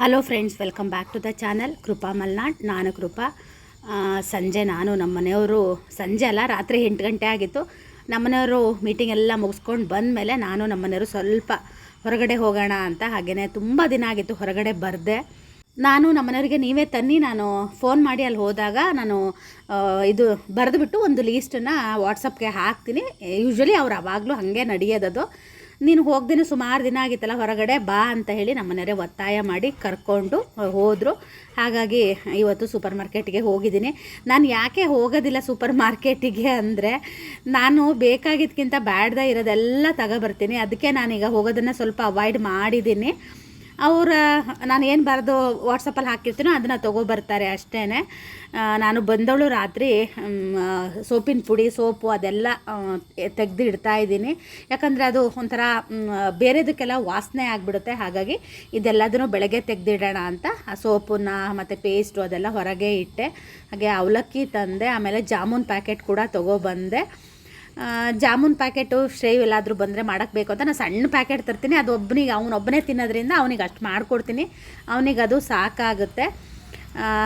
Hello friends welcome back to the channel Krupa Malnad ನಾನು ಕೃಪಾ ಸಂಜೆ ನಾನು ನಮ್ಮ ಮನೆಯವರು, ಸಂಜೆ ಅಲ್ಲ, ರಾತ್ರಿ ಎಂಟು ಗಂಟೆ ಆಗಿತ್ತು. ನಮ್ಮನೆಯವರು ಮೀಟಿಂಗ್ ಎಲ್ಲ ಮುಗಿಸ್ಕೊಂಡು ಬಂದಮೇಲೆ ನಾನು ನಮ್ಮನೆಯವರು ಸ್ವಲ್ಪ ಹೊರಗಡೆ ಹೋಗೋಣ ಅಂತ ಹಾಗೇ ತುಂಬ ದಿನ ಆಗಿತ್ತು ಹೊರಗಡೆ ಬರದೆ. ನಾನು ನಮ್ಮ ಮನೆಯವರಿಗೆ ನೀವೇ ತನ್ನಿ, ನಾನು ಫೋನ್ ಮಾಡಿ ಅಲ್ಲಿ ಹೋದಾಗ ನಾನು ಇದು ಬರೆದುಬಿಟ್ಟು ಒಂದು ಲೀಸ್ಟನ್ನು ವಾಟ್ಸಪ್ಗೆ ಹಾಕ್ತೀನಿ. ಯೂಶ್ವಲಿ ಅವ್ರು ಅವಾಗಲೂ ಹಾಗೆ ನಡೆಯೋದದು. ನೀನು ಹೋಗ್ದೇ ಸುಮಾರು ದಿನ ಆಗಿತ್ತಲ್ಲ, ಹೊರಗಡೆ ಬಾ ಅಂತ ಹೇಳಿ ನಮ್ಮ ಮನೆಯವರೇ ಒತ್ತಾಯ ಮಾಡಿ ಕರ್ಕೊಂಡು ಹೋದರು. ಹಾಗಾಗಿ ಇವತ್ತು ಸೂಪರ್ ಮಾರ್ಕೆಟಿಗೆ ಹೋಗಿದ್ದೀನಿ. ನಾನು ಯಾಕೆ ಹೋಗೋದಿಲ್ಲ ಸೂಪರ್ ಮಾರ್ಕೆಟಿಗೆ ಅಂದರೆ, ನಾನು ಬೇಕಾಗಿದ್ದಕ್ಕಿಂತ ಬ್ಯಾಡ್ದ ಇರೋದೆಲ್ಲ ತಗೋಬರ್ತೀನಿ. ಅದಕ್ಕೆ ನಾನೀಗ ಹೋಗೋದನ್ನು ಸ್ವಲ್ಪ ಅವಾಯ್ಡ್ ಮಾಡಿದ್ದೀನಿ. ಅವರ, ನಾನು ಏನು ಬರೆದು ವಾಟ್ಸಪ್ಪಲ್ಲಿ ಹಾಕಿರ್ತೀನೋ ಅದನ್ನು ತೊಗೊಬರ್ತಾರೆ ಅಷ್ಟೇ ನಾನು ಬಂದವಳು ರಾತ್ರಿ ಸೋಪಿನ ಪುಡಿ, ಸೋಪು ಅದೆಲ್ಲ ತೆಗೆದು ಇಡ್ತಾ ಇದ್ದೀನಿ. ಯಾಕಂದರೆ ಅದು ಒಂಥರ ಬೇರೆದಕ್ಕೆಲ್ಲ ವಾಸನೆ ಆಗಿಬಿಡುತ್ತೆ. ಹಾಗಾಗಿ ಇದೆಲ್ಲದನ್ನು ಬೆಳಗ್ಗೆ ತೆಗೆದಿಡೋಣ ಅಂತ, ಆ ಸೋಪನ್ನ ಮತ್ತು ಪೇಸ್ಟು ಅದೆಲ್ಲ ಹೊರಗೆ ಇಟ್ಟೆ. ಹಾಗೆ ಅವಲಕ್ಕಿ ತಂದೆ, ಆಮೇಲೆ ಜಾಮೂನ್ ಪ್ಯಾಕೆಟ್ ಕೂಡ ತೊಗೊಬಂದೆ ಜಾಮೂನ್ ಪ್ಯಾಕೆಟು ಶ್ರೇವ್ ಎಲ್ಲಾದರೂ ಬಂದರೆ ಮಾಡೋಕ್ಕೆ ಬೇಕು ಅಂತ. ನಾನು ಸಣ್ಣ ಪ್ಯಾಕೆಟ್ ತರ್ತೀನಿ. ಅದು ಒಬ್ಬನಿಗೆ ಅವನೊಬ್ಬನೇ ತಿನ್ನೋದ್ರಿಂದ ಅವನಿಗೆ ಅಷ್ಟು ಮಾಡಿಕೊಡ್ತೀನಿ. ಅವನಿಗೆ ಅದು ಸಾಕಾಗುತ್ತೆ.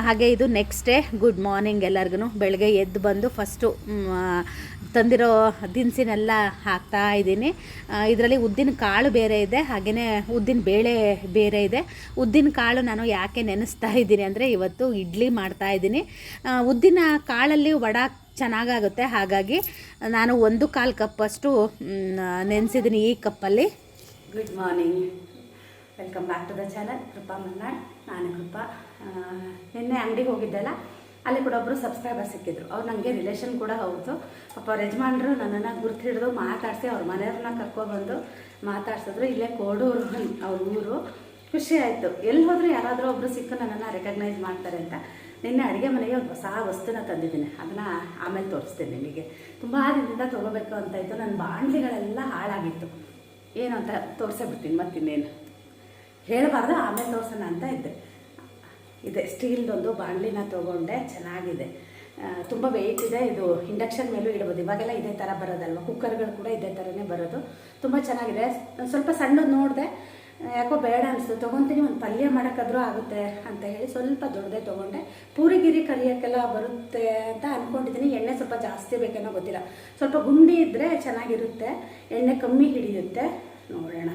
ಹಾಗೆ ಇದು ನೆಕ್ಸ್ಟ್ ಡೇ ಗುಡ್ ಮಾರ್ನಿಂಗ್ ಎಲ್ಲರಿಗೂ ಬೆಳಗ್ಗೆ ಎದ್ದು ಬಂದು ಫಸ್ಟು ತಂದಿರೋ ದಿನಸಿನೆಲ್ಲ ಹಾಕ್ತಾ ಇದ್ದೀನಿ. ಇದರಲ್ಲಿ ಉದ್ದಿನ ಕಾಳು ಬೇರೆ ಇದೆ. ಹಾಗೆಯೇ ಉದ್ದಿನ ಬೇಳೆ ಬೇರೆ ಇದೆ. ಉದ್ದಿನ ಕಾಳು ನಾನು ಯಾಕೆ ನೆನೆಸ್ತಾ ಇದ್ದೀನಿ ಅಂದರೆ ಇವತ್ತು ಇಡ್ಲಿ ಮಾಡ್ತಾ ಇದ್ದೀನಿ. ಉದ್ದಿನ ಕಾಳಲ್ಲಿ ವಡ ಚೆನ್ನಾಗಾಗುತ್ತೆ. ಹಾಗಾಗಿ ನಾನು ಒಂದು ಕಾಲು ಕಪ್ಪಷ್ಟು ನೆನೆಸಿದ್ದೀನಿ ಈ ಕಪ್ಪಲ್ಲಿ. Good morning welcome back to the channel Krupa Malnad ನಾನು ಕೃಪಾ. ನಿನ್ನೆ ಅಂಗಡಿಗೆ ಹೋಗಿದ್ದಲ್ಲ, ಅಲ್ಲಿ ಕೂಡ ಒಬ್ಬರು ಸಬ್ಸ್ಕ್ರೈಬರ್ ಸಿಕ್ಕಿದ್ರು. ಅವ್ರು ನನಗೆ ರಿಲೇಷನ್ ಕೂಡ ಹೌದು. ಪಾಪ ಅವ್ರ ಯಜಮಾನರು ನನ್ನನ್ನು ಗುರ್ತು ಹಿಡಿದು ಮಾತಾಡಿಸಿ ಅವ್ರ ಮನೆಯವ್ರನ್ನ ಕರ್ಕೊಬಂದು ಮಾತಾಡ್ಸಿದ್ರು. ಇಲ್ಲೇ ಕೋಡೂರು ಅವ್ರ ಊರು. ಖುಷಿ ಆಯಿತು. ಎಲ್ಲಿ ಹೋದರೂ ಯಾರಾದರೂ ಒಬ್ಬರು ಸಿಕ್ಕು ನನ್ನನ್ನು ರೆಕಗ್ನೈಸ್ ಮಾಡ್ತಾರೆ ಅಂತ. ನಿನ್ನೆ ಅಡುಗೆ ಮನೆಗೆ ಒಂದು ಹೊಸ ವಸ್ತುನ ತಂದಿದ್ದೀನಿ. ಅದನ್ನು ಆಮೇಲೆ ತೋರಿಸ್ತೀನಿ ನಿಮಗೆ. ತುಂಬ ದಿನದಿಂದ ತೊಗೋಬೇಕು ಅಂತ ಇತ್ತು. ನನ್ನ ಬಾಣಲಿಗಳೆಲ್ಲ ಹಾಳಾಗಿತ್ತು. ಏನು ಅಂತ ತೋರಿಸೇ ಬಿಡ್ತೀನಿ ಮತ್ತಿನ್ನೇನು. ಹೇಳಬಾರ್ದು, ಆಮೇಲೆ ತೋರಿಸೋಣ ಅಂತ ಇದ್ದೆ. ಇದೆ, ಸ್ಟೀಲ್ದೊಂದು ಬಾಣಲಿನ ತೊಗೊಂಡೆ. ಚೆನ್ನಾಗಿದೆ. ತುಂಬ ವೆಯ್ಟ್ ಇದೆ. ಇದು ಇಂಡಕ್ಷನ್ ಮೇಲೂ ಇಡ್ಬೋದು. ಇವಾಗೆಲ್ಲ ಇದೇ ಥರ ಬರೋದಲ್ವ? ಕುಕ್ಕರ್ಗಳು ಕೂಡ ಇದೇ ಥರನೇ ಬರೋದು. ತುಂಬ ಚೆನ್ನಾಗಿದೆ. ಸ್ವಲ್ಪ ಸಣ್ಣದು ನೋಡಿದೆ. ಯಾಕೋ ಬೇಡ ಅನಿಸ್ತು ತೊಗೊತೀನಿ, ಒಂದು ಪಲ್ಯ ಮಾಡೋಕ್ಕಾದ್ರೂ ಆಗುತ್ತೆ ಅಂತ ಹೇಳಿ ಸ್ವಲ್ಪ ದೊಡ್ಡದೇ ತೊಗೊಂಡೆ. ಪೂರಿಗಿರಿ ಕಲಿಯೋಕ್ಕೆಲ್ಲ ಬರುತ್ತೆ ಅಂತ ಅಂದ್ಕೊಂಡಿದ್ದೀನಿ ಎಣ್ಣೆ ಸ್ವಲ್ಪ ಜಾಸ್ತಿ ಬೇಕೇನೋ ಗೊತ್ತಿಲ್ಲ. ಸ್ವಲ್ಪ ಗುಂಡಿ ಇದ್ದರೆ ಚೆನ್ನಾಗಿರುತ್ತೆ. ಎಣ್ಣೆ ಕಮ್ಮಿ ಹಿಡಿಯುತ್ತೆ. ನೋಡೋಣ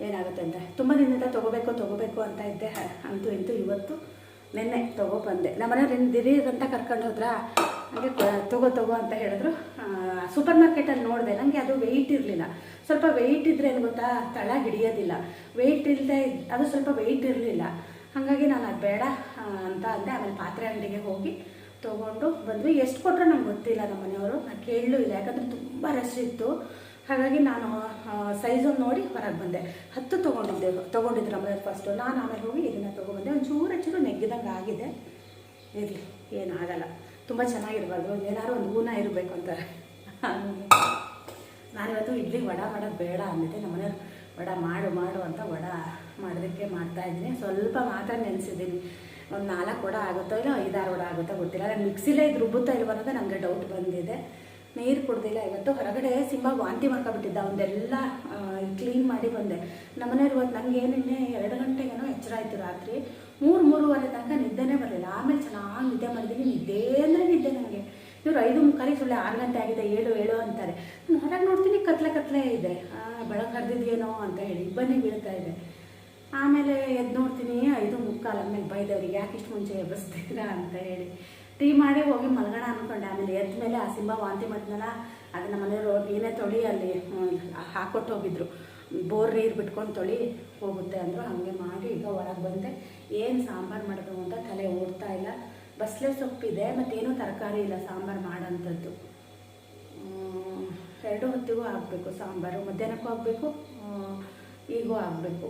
ಏನಾಗುತ್ತೆ ಅಂತ. ತುಂಬ ದಿನದಿಂದ ತೊಗೋಬೇಕು ತೊಗೋಬೇಕು ಅಂತ ಇದ್ದೆ. ಅಂತೂ, ಇಂತೂ ಇವತ್ತು ನಿನ್ನೆ ತೊಗೊಬಂದೆ ನಮ್ಮನೆ ಅಂತ ಕರ್ಕೊಂಡು ಹೋದ್ರ? ಹಾಗೆ ತಗೋ ತಗೋ ಅಂತ ಹೇಳಿದ್ರು. ಸೂಪರ್ ಮಾರ್ಕೆಟಲ್ಲಿ ನೋಡಿದೆ. ನನಗೆ ಅದು ವೆಯ್ಟ್ ಇರಲಿಲ್ಲ. ಸ್ವಲ್ಪ ವೆಯ್ಟ್ ಇದ್ರೆ ಏನು ಗೊತ್ತಾ? ತಳ ಹಿಡಿಯೋದಿಲ್ಲ. ವೆಯ್ಟ್ ಇಲ್ಲದೆ ಅದು ಸ್ವಲ್ಪ ವೆಯ್ಟ್ ಇರಲಿಲ್ಲ. ಹಾಗಾಗಿ ನಾನು ಅದು ಬೇಡ ಅಂತ ಅಂದೆ. ಆಮೇಲೆ ಪಾತ್ರೆ ಅಂಗಡಿಗೆ ಹೋಗಿ ತೊಗೊಂಡು ಬಂದ್ವಿ. ಎಷ್ಟು ಕೊಟ್ಟರು ನಂಗೆ ಗೊತ್ತಿಲ್ಲ ನಮ್ಮ ಮನೆಯವರು. ನಾನು ಕೇಳಲೂ ಇಲ್ಲ. ಯಾಕಂದರೆ ತುಂಬ ರಶ್ ಇತ್ತು. ಹಾಗಾಗಿ ನಾನು ಸೈಜನ್ನು ನೋಡಿ ಹೊರಗೆ ಬಂದೆ. ಹತ್ತು ತೊಗೊಂಡಿದ್ದೆ, ತೊಗೊಂಡಿದ್ರು ನಮ್ಮ ಫಸ್ಟು ನಾನು ಆಮೇಲೆ ಹೋಗಿ ಇದನ್ನು ತೊಗೊಬಂದೆ ಒಂದು ಚೂರು ನೆಗ್ಗಿದಂಗೆ ಆಗಿದೆ. ಇರಲಿ ಏನಾಗಲ್ಲ ತುಂಬ ಚೆನ್ನಾಗಿರ್ಬಾರ್ದು. ಏನಾದ್ರು ಒಂದು ಹೂನ ಇರಬೇಕು ಅಂತಾರೆ ನಾನಿವತ್ತು ಇಡ್ಲಿ ವಡ ಮಾಡೋದು ಬೇಡ ಅಂದಿದ್ದೆ. ನಮ್ಮನೆಯವ್ರು ವಡ ಮಾಡು ಮಾಡು ಅಂತ ವಡ ಮಾಡೋದಕ್ಕೆ ಮಾಡ್ತಾ ಇದ್ದೀನಿ. ಸ್ವಲ್ಪ ಮಾತ್ರ ನೆನೆಸಿದ್ದೀನಿ. ಒಂದು ನಾಲ್ಕು ವಡ ಆಗುತ್ತೋ ಇಲ್ಲ ಐದಾರು ವಡ ಆಗುತ್ತೋ ಗೊತ್ತಿಲ್ಲ. ನಾನು ಮಿಕ್ಸಿಲೇ ಇದು ರುಬ್ಬುತ್ತಾ ಇಲ್ವ ಅನ್ನೋದು ನನಗೆ ಡೌಟ್ ಬಂದಿದೆ. ನೀರು ಕುಡ್ದಿಲ್ಲ. ಇವತ್ತು ಹೊರಗಡೆ ಸಿಂಹ ವಾಂತಿ ಮಾಡ್ಕೊಬಿಟ್ಟಿದ್ದ ಅವನ್ನೆಲ್ಲ ಕ್ಲೀನ್ ಮಾಡಿ ಬಂದೆ. ನಮ್ಮನೆಯವ್ರು ಇವತ್ತು ನನಗೆ ಏನಿನ್ನೆ ಎರಡು ಗಂಟೆಗೇನೋ ಎಚ್ಚರ ಆಯಿತು ರಾತ್ರಿ. ಮೂರು ಮೂರುವರೆ ತನಕ ನಿದ್ದೆನೇ ಬರಲಿಲ್ಲ. ಆಮೇಲೆ ಚೆನ್ನಾಗಿ ನಿದ್ದೆ ಮಾಡಿದ್ದೀನಿ ನಿದ್ದೆ ಅಂದರೆ ನಿದ್ದೆ ನನಗೆ ಇವರು ಐದು ಮುಕ್ಕಾಲಿಗೆ ಸುಳ್ಳೆ ಆರು ಗಂಟೆ ಆಗಿದೆ. ಏಳು ಏಳು ಅಂತಾರೆ. ನಾನು ಹೊರಗೆ ನೋಡ್ತೀನಿ ಕತ್ಲೆ ಕತ್ಲೆ ಇದೆ. ಆ, ಕರೆದಿದ್ಯೇನೋ ಅಂತ ಹೇಳಿ ಇಬ್ಬನಿ ಬೀಳ್ತಾ ಇದೆ. ಆಮೇಲೆ ಎದ್ದು ನೋಡ್ತೀನಿ ಐದು ಮುಕ್ಕಾಲು ಆಮೇಲೆ ಬೈದವ್ರಿಗೆ ಯಾಕೆ ಇಷ್ಟು ಮುಂಚೆ ಎಬ್ಬಿಸ್ತೀರಾ ಅಂತ ಹೇಳಿ. ಟೀ ಮಾಡಿ ಹೋಗಿ ಮಲಗೋಣ ಅಂದ್ಕೊಂಡೆ ಆಮೇಲೆ ಎದ್ದ ಮೇಲೆ ಆ ಸಿಂಬ ವಾಂತಿ ಮಾಡಿದ್ನಲ್ಲ ನಮ್ಮ ಮನೆಯವರು ನೀನೇ ತೊಳಿ ಅಲ್ಲಿ ಹಾಕೊಟ್ಟು ಹೋಗಿದ್ರು. ಬೋರ್ ನೀರು ಬಿಟ್ಕೊಂಡು ತೊಳಿ ಹೋಗುತ್ತೆ ಅಂದರು. ಹಾಗೆ ಮಾಡಿ ಈಗ ಒಳಗೆ ಬಂದೆ. ಏನು ಸಾಂಬಾರು ಮಾಡಬೇಕು ಅಂತ ತಲೆ ಓಡ್ತಾ ಇಲ್ಲ. ಬಸ್ಲೆ ಸೊಪ್ಪಿದೆ, ಮತ್ತೇನು ತರಕಾರಿ ಇಲ್ಲ, ಸಾಂಬಾರು ಮಾಡೋಂಥದ್ದು ಎರಡು ಹೊತ್ತಿಗೂ ಆಗಬೇಕು ಸಾಂಬಾರು. ಮಧ್ಯಾಹ್ನಕ್ಕೂ ಆಗಬೇಕು ಈಗೂ ಆಗಬೇಕು.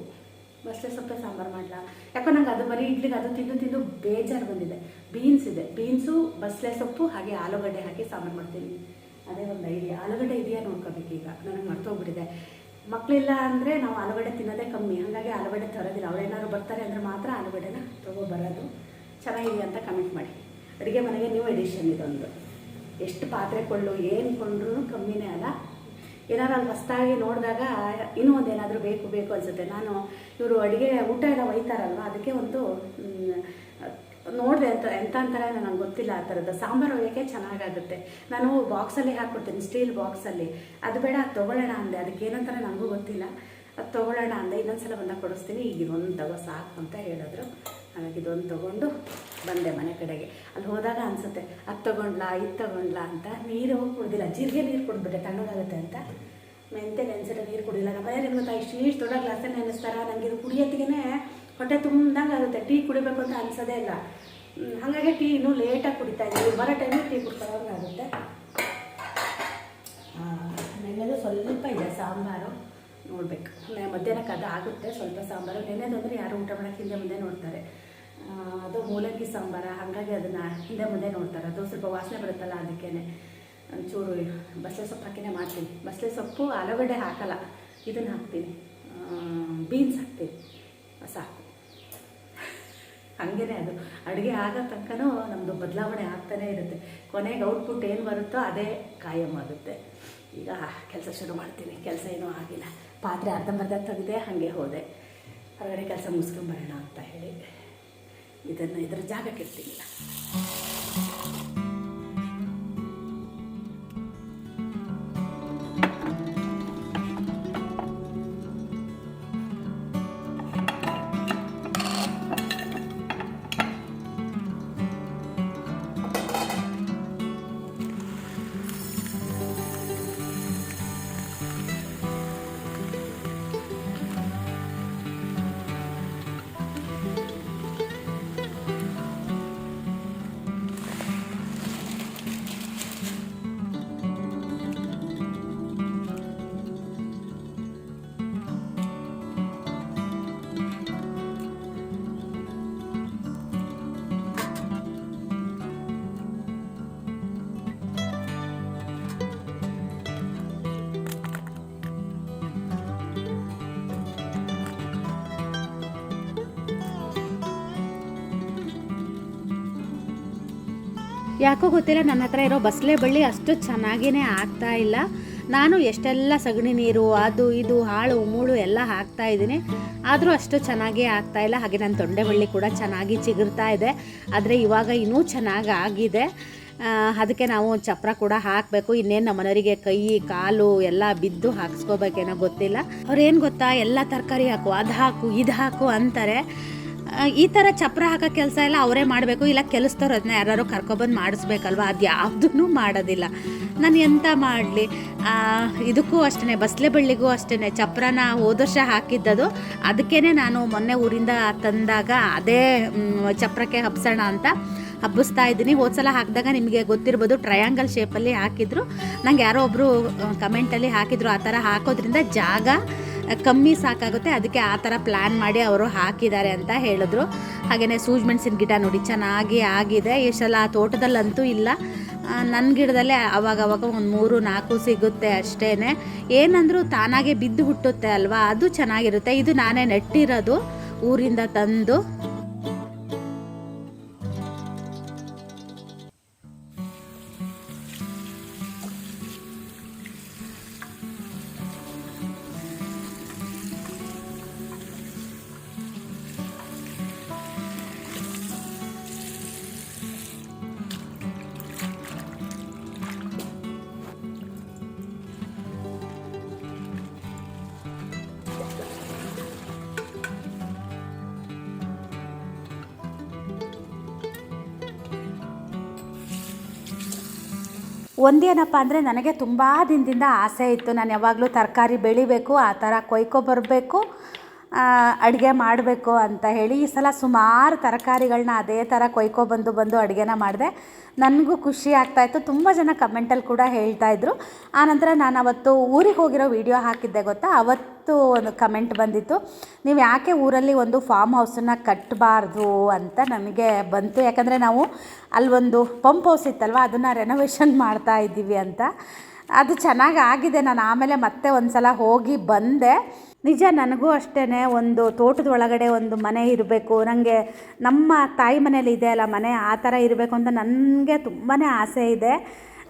ಬಸ್ಲೆ ಸೊಪ್ಪೆ ಸಾಂಬಾರು ಮಾಡಲ? ಯಾಕೋ ನಂಗೆ ಅದು ಬರೀ ಇಡ್ಲಿಗೆ ಅದು ತಿಂದು ತಿಂದು ಬೇಜಾರು ಬಂದಿದೆ. ಬೀನ್ಸ್ ಇದೆ. ಬೀನ್ಸು ಬಸ್ಲೆ ಸೊಪ್ಪು, ಹಾಗೆ ಆಲೂಗಡ್ಡೆ ಹಾಕಿ ಸಾಂಬಾರು ಮಾಡ್ತೀನಿ. ಅದೇ ಒಂದು ಐಡಿಯಾ ಆಲೂಗಡ್ಡೆ ಇದೆಯಾ ನೋಡ್ಕೋಬೇಕು ಈಗ. ನನಗೆ ಮರ್ತೋಗ್ಬಿಟ್ಟಿದೆ ಮಕ್ಕಳಿಲ್ಲ ಅಂದರೆ ನಾವು ಆಲೂಗಡ್ಡೆ ತಿನ್ನೋದೇ ಕಮ್ಮಿ. ಹಾಗಾಗಿ ಆಲೂಗಡ್ಡೆ ತರೋದಿಲ್ಲ. ಅವರೇನಾದ್ರು ಬರ್ತಾರೆ ಅಂದರೆ ಮಾತ್ರ ಆಲೂಗಡ್ಡೆನ ತೊಗೊಬರೋದು ಚೆನ್ನಾಗಿದೆ ಅಂತ ಕಮೆಂಟ್ ಮಾಡಿ. ಅಡುಗೆ ಮನೆಗೆ ನ್ಯೂ ಎಡಿಷನ್ ಇದೊಂದು. ಎಷ್ಟು ಪಾತ್ರೆ ಕೊಳ್ಳು, ಏನು ಕೊಂಡ್ರೂ ಕಮ್ಮಿನೇ ಅಲ್ಲ. ಏನಾರು ಅಲ್ಲಿ ಹೊಸ್ದಾಗಿ ನೋಡಿದಾಗ ಇನ್ನೂ ಒಂದು ಏನಾದರೂ ಬೇಕು ಬೇಕು ಅನಿಸುತ್ತೆ. ನಾನು ಇವರು ಅಡುಗೆ ಊಟ ಎಲ್ಲ ಒಯ್ತಾರಲ್ವ, ಅದಕ್ಕೆ ಒಂದು ನೋಡಿದೆ ಅಂತ ಎಂಥ ಅಂತಾರೆ ನನಗೆ ಗೊತ್ತಿಲ್ಲ ಆ ಥರದ್ದು ಸಾಂಬಾರು ಒಯ್ಯೋಕ್ಕೆ ಚೆನ್ನಾಗಾಗುತ್ತೆ. ನಾನು ಬಾಕ್ಸಲ್ಲಿ ಹಾಕ್ಕೊಡ್ತೀನಿ ಸ್ಟೀಲ್ ಬಾಕ್ಸಲ್ಲಿ. ಅದು ಬೇಡ, ಅದು ತೊಗೊಳ್ಳೋಣ ಅಂದೆ. ಅದಕ್ಕೆ ಏನಂತಾರೆ ನನಗೂ ಗೊತ್ತಿಲ್ಲ. ಅದು ತೊಗೊಳ್ಳೋಣ ಅಂದೆ. ಇನ್ನೊಂದ್ಸಲ ಬಂದಾಗ ಕೊಡಿಸ್ತೀನಿ. ಈಗ ಒಂದು ತಗೋ ಸಾಕು ಅಂತ ಹೇಳಿದ್ರು. ಹಾಗಾಗಿ ಇದೊಂದು ತೊಗೊಂಡು ಬಂದೆ ಮನೆ ಕಡೆಗೆ. ಅಲ್ಲಿ ಹೋದಾಗ ಅನಿಸುತ್ತೆ, ಅದು ತೊಗೊಂಡ್ಲಾ, ಇದು ತೊಗೊಂಡ್ಲಾ ಅಂತ ನೀರು ಕುಡಿದಿಲ್ಲ. ಜೀರಿಗೆ ನೀರು ಕುಡಿದ್ಬಿಟ್ಟೆ, ತಣ್ಣಗಾಗುತ್ತೆ ಅಂತ. ಮೆಂತೆ ನೆನೆಸಿದ್ರೆ ನೀರು ಕುಡಿಲ್ಲ ನಮ್ಮ ಏನು ಗೊತ್ತಾ, ಇಷ್ಟು ನೀರು ದೊಡ್ಡ ಗ್ಲಾಸೇ ನೆನೆಸ್ತಾರ? ನನಗೆ ಇದು ಕುಡಿಯೋತ್ತಿಗೆ ಹೊಟ್ಟೆ ತುಂಬ್ದಂಗೆ ಆಗುತ್ತೆ. ಟೀ ಕುಡಿಬೇಕು ಅಂತ ಅನಿಸೋದೇ ಇಲ್ಲ. ಹಾಗಾಗಿ ಟೀ ಇನ್ನೂ ಲೇಟಾಗಿ ಕುಡಿತಾ ಇದ್ದೀವಿ ಬರೋ ಟೈಮಿಗೆ ಟೀ ಕುಡ್ಕೊಳ್ಳೋಂಗೆ ಆಗುತ್ತೆ. ನೆನ್ನೆದು ಸ್ವಲ್ಪ ಇದೆ, ಸಾಂಬಾರು ನೋಡಬೇಕು. ಮಧ್ಯಾಹ್ನಕ್ಕೆ ಅದು ಆಗುತ್ತೆ, ಸ್ವಲ್ಪ ಸಾಂಬಾರು. ನೆನೆದು ಅಂದರೆ ಯಾರು ಊಟ ಮಾಡೋಕ್ಕೆ ಹಿಂದೆ ಮುಂದೆ ನೋಡ್ತಾರೆ. ಅದು ಮೂಲಂಗಿ ಸಾಂಬಾರ, ಹಾಗಾಗಿ ಅದನ್ನು ಹಿಂದೆ ಮುಂದೆ ನೋಡ್ತಾರೆ. ಅದು ಸ್ವಲ್ಪ ವಾಸನೆ ಬರುತ್ತಲ್ಲ ಅದಕ್ಕೇ ಒಂಚೂರು ಬಸಳೆ ಸೊಪ್ಪು ಹಾಕಿನೇ ಮಾಡ್ತೀನಿ. ಬಸಳೆ ಸೊಪ್ಪು, ಆಲೂಗಡ್ಡೆ ಹಾಕಲ್ಲ. ಇದನ್ನು ಹಾಕ್ತೀನಿ. ಬೀನ್ಸ್ ಹಾಕ್ತೀನಿ. ಸಾಕು. ಹಾಗೇನೆ ಅದು. ಅಡುಗೆ ಆಗೋ ತನಕನೂ ನಮ್ಮದು ಬದಲಾವಣೆ ಆಗ್ತಾನೇ ಇರುತ್ತೆ. ಕೊನೆಗೆ ಔಟ್ಪುಟ್ ಏನು ಬರುತ್ತೋ ಅದೇ ಕಾಯಂ ಆಗುತ್ತೆ. ಈಗ ಕೆಲಸ ಶುರು ಮಾಡ್ತೀನಿ. ಕೆಲಸ ಏನೂ ಆಗಿಲ್ಲ. ಪಾತ್ರೆ ಅರ್ಧಂಬರ್ಧ ತೆಗೆದೇ ಹಾಗೆ ಹೋದೆ. ಹೊರಗಡೆ ಕೆಲಸ ಮುಗಿಸ್ಕೊಂಬರೋಣ ಅಂತ. ಇದನ್ನು ಇದರ ಜಾಗಕ್ಕೆ ಇರ್ತೀನಿಲ್ಲ ಯಾಕೋ ಗೊತ್ತಿಲ್ಲ, ನನ್ನ ಹತ್ರ ಇರೋ ಬಸಳೆ ಬಳ್ಳಿ ಅಷ್ಟು ಚೆನ್ನಾಗಿಯೇ ಆಗ್ತಾ ಇಲ್ಲ. ನಾನು ಎಷ್ಟೆಲ್ಲ ಸಗಣಿ ನೀರು, ಅದು ಇದು, ಹಾಳು, ಮೂಳು ಎಲ್ಲ ಹಾಕ್ತಾ ಇದ್ದೀನಿ. ಆದರೂ ಅಷ್ಟು ಚೆನ್ನಾಗೇ ಆಗ್ತಾ ಇಲ್ಲ. ಹಾಗೆ ನನ್ನ ತೊಂಡೆ ಬಳ್ಳಿ ಕೂಡ ಚೆನ್ನಾಗಿ ಚಿಗುರ್ತಾ ಇದೆ. ಆದರೆ ಇವಾಗ ಇನ್ನೂ ಚೆನ್ನಾಗಿ ಆಗಿದೆ. ಅದಕ್ಕೆ ನಾವು ಚಪ್ರ ಕೂಡ ಹಾಕಬೇಕು. ಇನ್ನೇನು ನಮ್ಮ ಮನೆಯವರಿಗೆ ಕೈ, ಕಾಲು ಎಲ್ಲ ಬಿದ್ದು ಹಾಕ್ಸ್ಕೋಬೇಕೇನೋ ಗೊತ್ತಿಲ್ಲ. ಅವ್ರೇನು ಗೊತ್ತಾ, ಎಲ್ಲ ತರಕಾರಿ ಹಾಕು, ಅದು ಹಾಕು, ಇದು ಹಾಕು ಅಂತಾರೆ. ಈ ಥರ ಚಪ್ರ ಹಾಕೋ ಕೆಲಸ ಎಲ್ಲ ಅವರೇ ಮಾಡಬೇಕು. ಇಲ್ಲ ಕೆಲಸದವ್ರು ಅದನ್ನ ಯಾರು ಕರ್ಕೊಬಂದು ಮಾಡಿಸ್ಬೇಕಲ್ವ? ಅದು ಯಾವುದೂ ಮಾಡೋದಿಲ್ಲ. ನಾನು ಎಂತ ಮಾಡಲಿ? ಇದಕ್ಕೂ ಅಷ್ಟೇ ಬಸ್ಲೆ ಬಳ್ಳಿಗೂ ಅಷ್ಟೇ ಚಪ್ರನ ಹೋದ ವರ್ಷ ಹಾಕಿದ್ದದು. ಅದಕ್ಕೇ ನಾನು ಮೊನ್ನೆ ಊರಿಂದ ತಂದಾಗ ಅದೇ ಚಪ್ರಕ್ಕೆ ಹಬ್ಸೋಣ ಅಂತ ಹಬ್ಬಿಸ್ತಾ ಇದ್ದೀನಿ. ಹೋದ್ಸಲ ಹಾಕಿದಾಗ ನಿಮಗೆ ಗೊತ್ತಿರ್ಬೋದು ಟ್ರಯಾಂಗಲ್ ಶೇಪಲ್ಲಿ ಹಾಕಿದ್ರು. ನಂಗೆ ಯಾರೋ ಒಬ್ಬರು ಕಮೆಂಟಲ್ಲಿ ಹಾಕಿದ್ರು, ಆ ಥರ ಹಾಕೋದ್ರಿಂದ ಜಾಗ ಕಮ್ಮಿ ಸಾಕಾಗುತ್ತೆ. ಅದಕ್ಕೆ ಆ ಥರ ಪ್ಲ್ಯಾನ್ ಮಾಡಿ ಅವರು ಹಾಕಿದ್ದಾರೆ ಅಂತ ಹೇಳಿದ್ರು. ಹಾಗೆಯೇ ಸೂಜ್ ಮೆಣಸಿನ ಗಿಡ ನೋಡಿ, ಚೆನ್ನಾಗಿ ಆಗಿದೆ. ಎಷ್ಟೆಲ್ಲ ಆ ತೋಟದಲ್ಲಂತೂ ಇಲ್ಲ. ನನ್ನ ಗಿಡದಲ್ಲೇ ಅವಾಗ ಒಂದು ಮೂರು, ನಾಲ್ಕು ಸಿಗುತ್ತೆ ಅಷ್ಟೇ ಏನಂದರೂ ತಾನಾಗೆ ಬಿದ್ದು ಹುಟ್ಟುತ್ತೆ ಅಲ್ವಾ? ಅದು ಚೆನ್ನಾಗಿರುತ್ತೆ. ಇದು ನಾನೇ ನೆಟ್ಟಿರೋದು ಊರಿಂದ ತಂದು. ಒಂದೇನಪ್ಪ ಅಂದರೆ ನನಗೆ ತುಂಬ ದಿನದಿಂದ ಆಸೆ ಇತ್ತು. ನಾನು ಯಾವಾಗಲೂ ತರಕಾರಿ ಬೆಳಿಬೇಕು, ಆ ಥರ ಕೊಯ್ಕೊ ಬರಬೇಕು ಅಡುಗೆ ಮಾಡಬೇಕು ಅಂತ ಹೇಳಿ ಈ ಸಲ ಸುಮಾರು ತರಕಾರಿಗಳನ್ನ ಅದೇ ಥರ ಕೊಯ್ಕೊ ಬಂದು ಬಂದು ಅಡುಗೆನ ಮಾಡಿದೆ. ನನಗೂ ಖುಷಿ ಆಗ್ತಾಯಿತ್ತು ತುಂಬ ಜನ ಕಮೆಂಟಲ್ಲಿ ಕೂಡ ಹೇಳ್ತಾಯಿದ್ರು ಆನಂತರ ನಾನು ಅವತ್ತು ಊರಿಗೆ ಹೋಗಿರೋ ವಿಡಿಯೋ ಹಾಕಿದ್ದೆ ಗೊತ್ತಾ? ಅವತ್ತು ಒಂದು ಕಮೆಂಟ್ ಬಂದಿತ್ತು. ನೀವು ಯಾಕೆ ಊರಲ್ಲಿ ಒಂದು ಫಾರ್ಮ್ ಹೌಸನ್ನು ಕಟ್ಟಬಾರ್ದು ಅಂತ ನಮಗೆ ಬಂತು. ಯಾಕಂದರೆ ನಾವು ಅಲ್ಲೊಂದು ಪಂಪ್ ಹೌಸ್ ಇತ್ತಲ್ವ, ಅದನ್ನು ರೆನೋವೇಷನ್ ಮಾಡ್ತಾ ಇದ್ದೀವಿ ಅಂತ. ಅದು ಚೆನ್ನಾಗಿ ಆಗಿದೆ. ನಾನು ಆಮೇಲೆ ಮತ್ತೆ ಒಂದು ಸಲ ಹೋಗಿ ಬಂದೆ. ನಿಜ ನನಗೂ ಅಷ್ಟೇ ಒಂದು ತೋಟದ ಒಳಗಡೆ ಒಂದು ಮನೆ ಇರಬೇಕು. ನನಗೆ ನಮ್ಮ ತಾಯಿ ಮನೇಲಿ ಇದೆ ಅಲ್ಲ ಮನೆ, ಆ ಥರ ಇರಬೇಕು ಅಂತ ನನಗೆ ತುಂಬಾ ಆಸೆ ಇದೆ.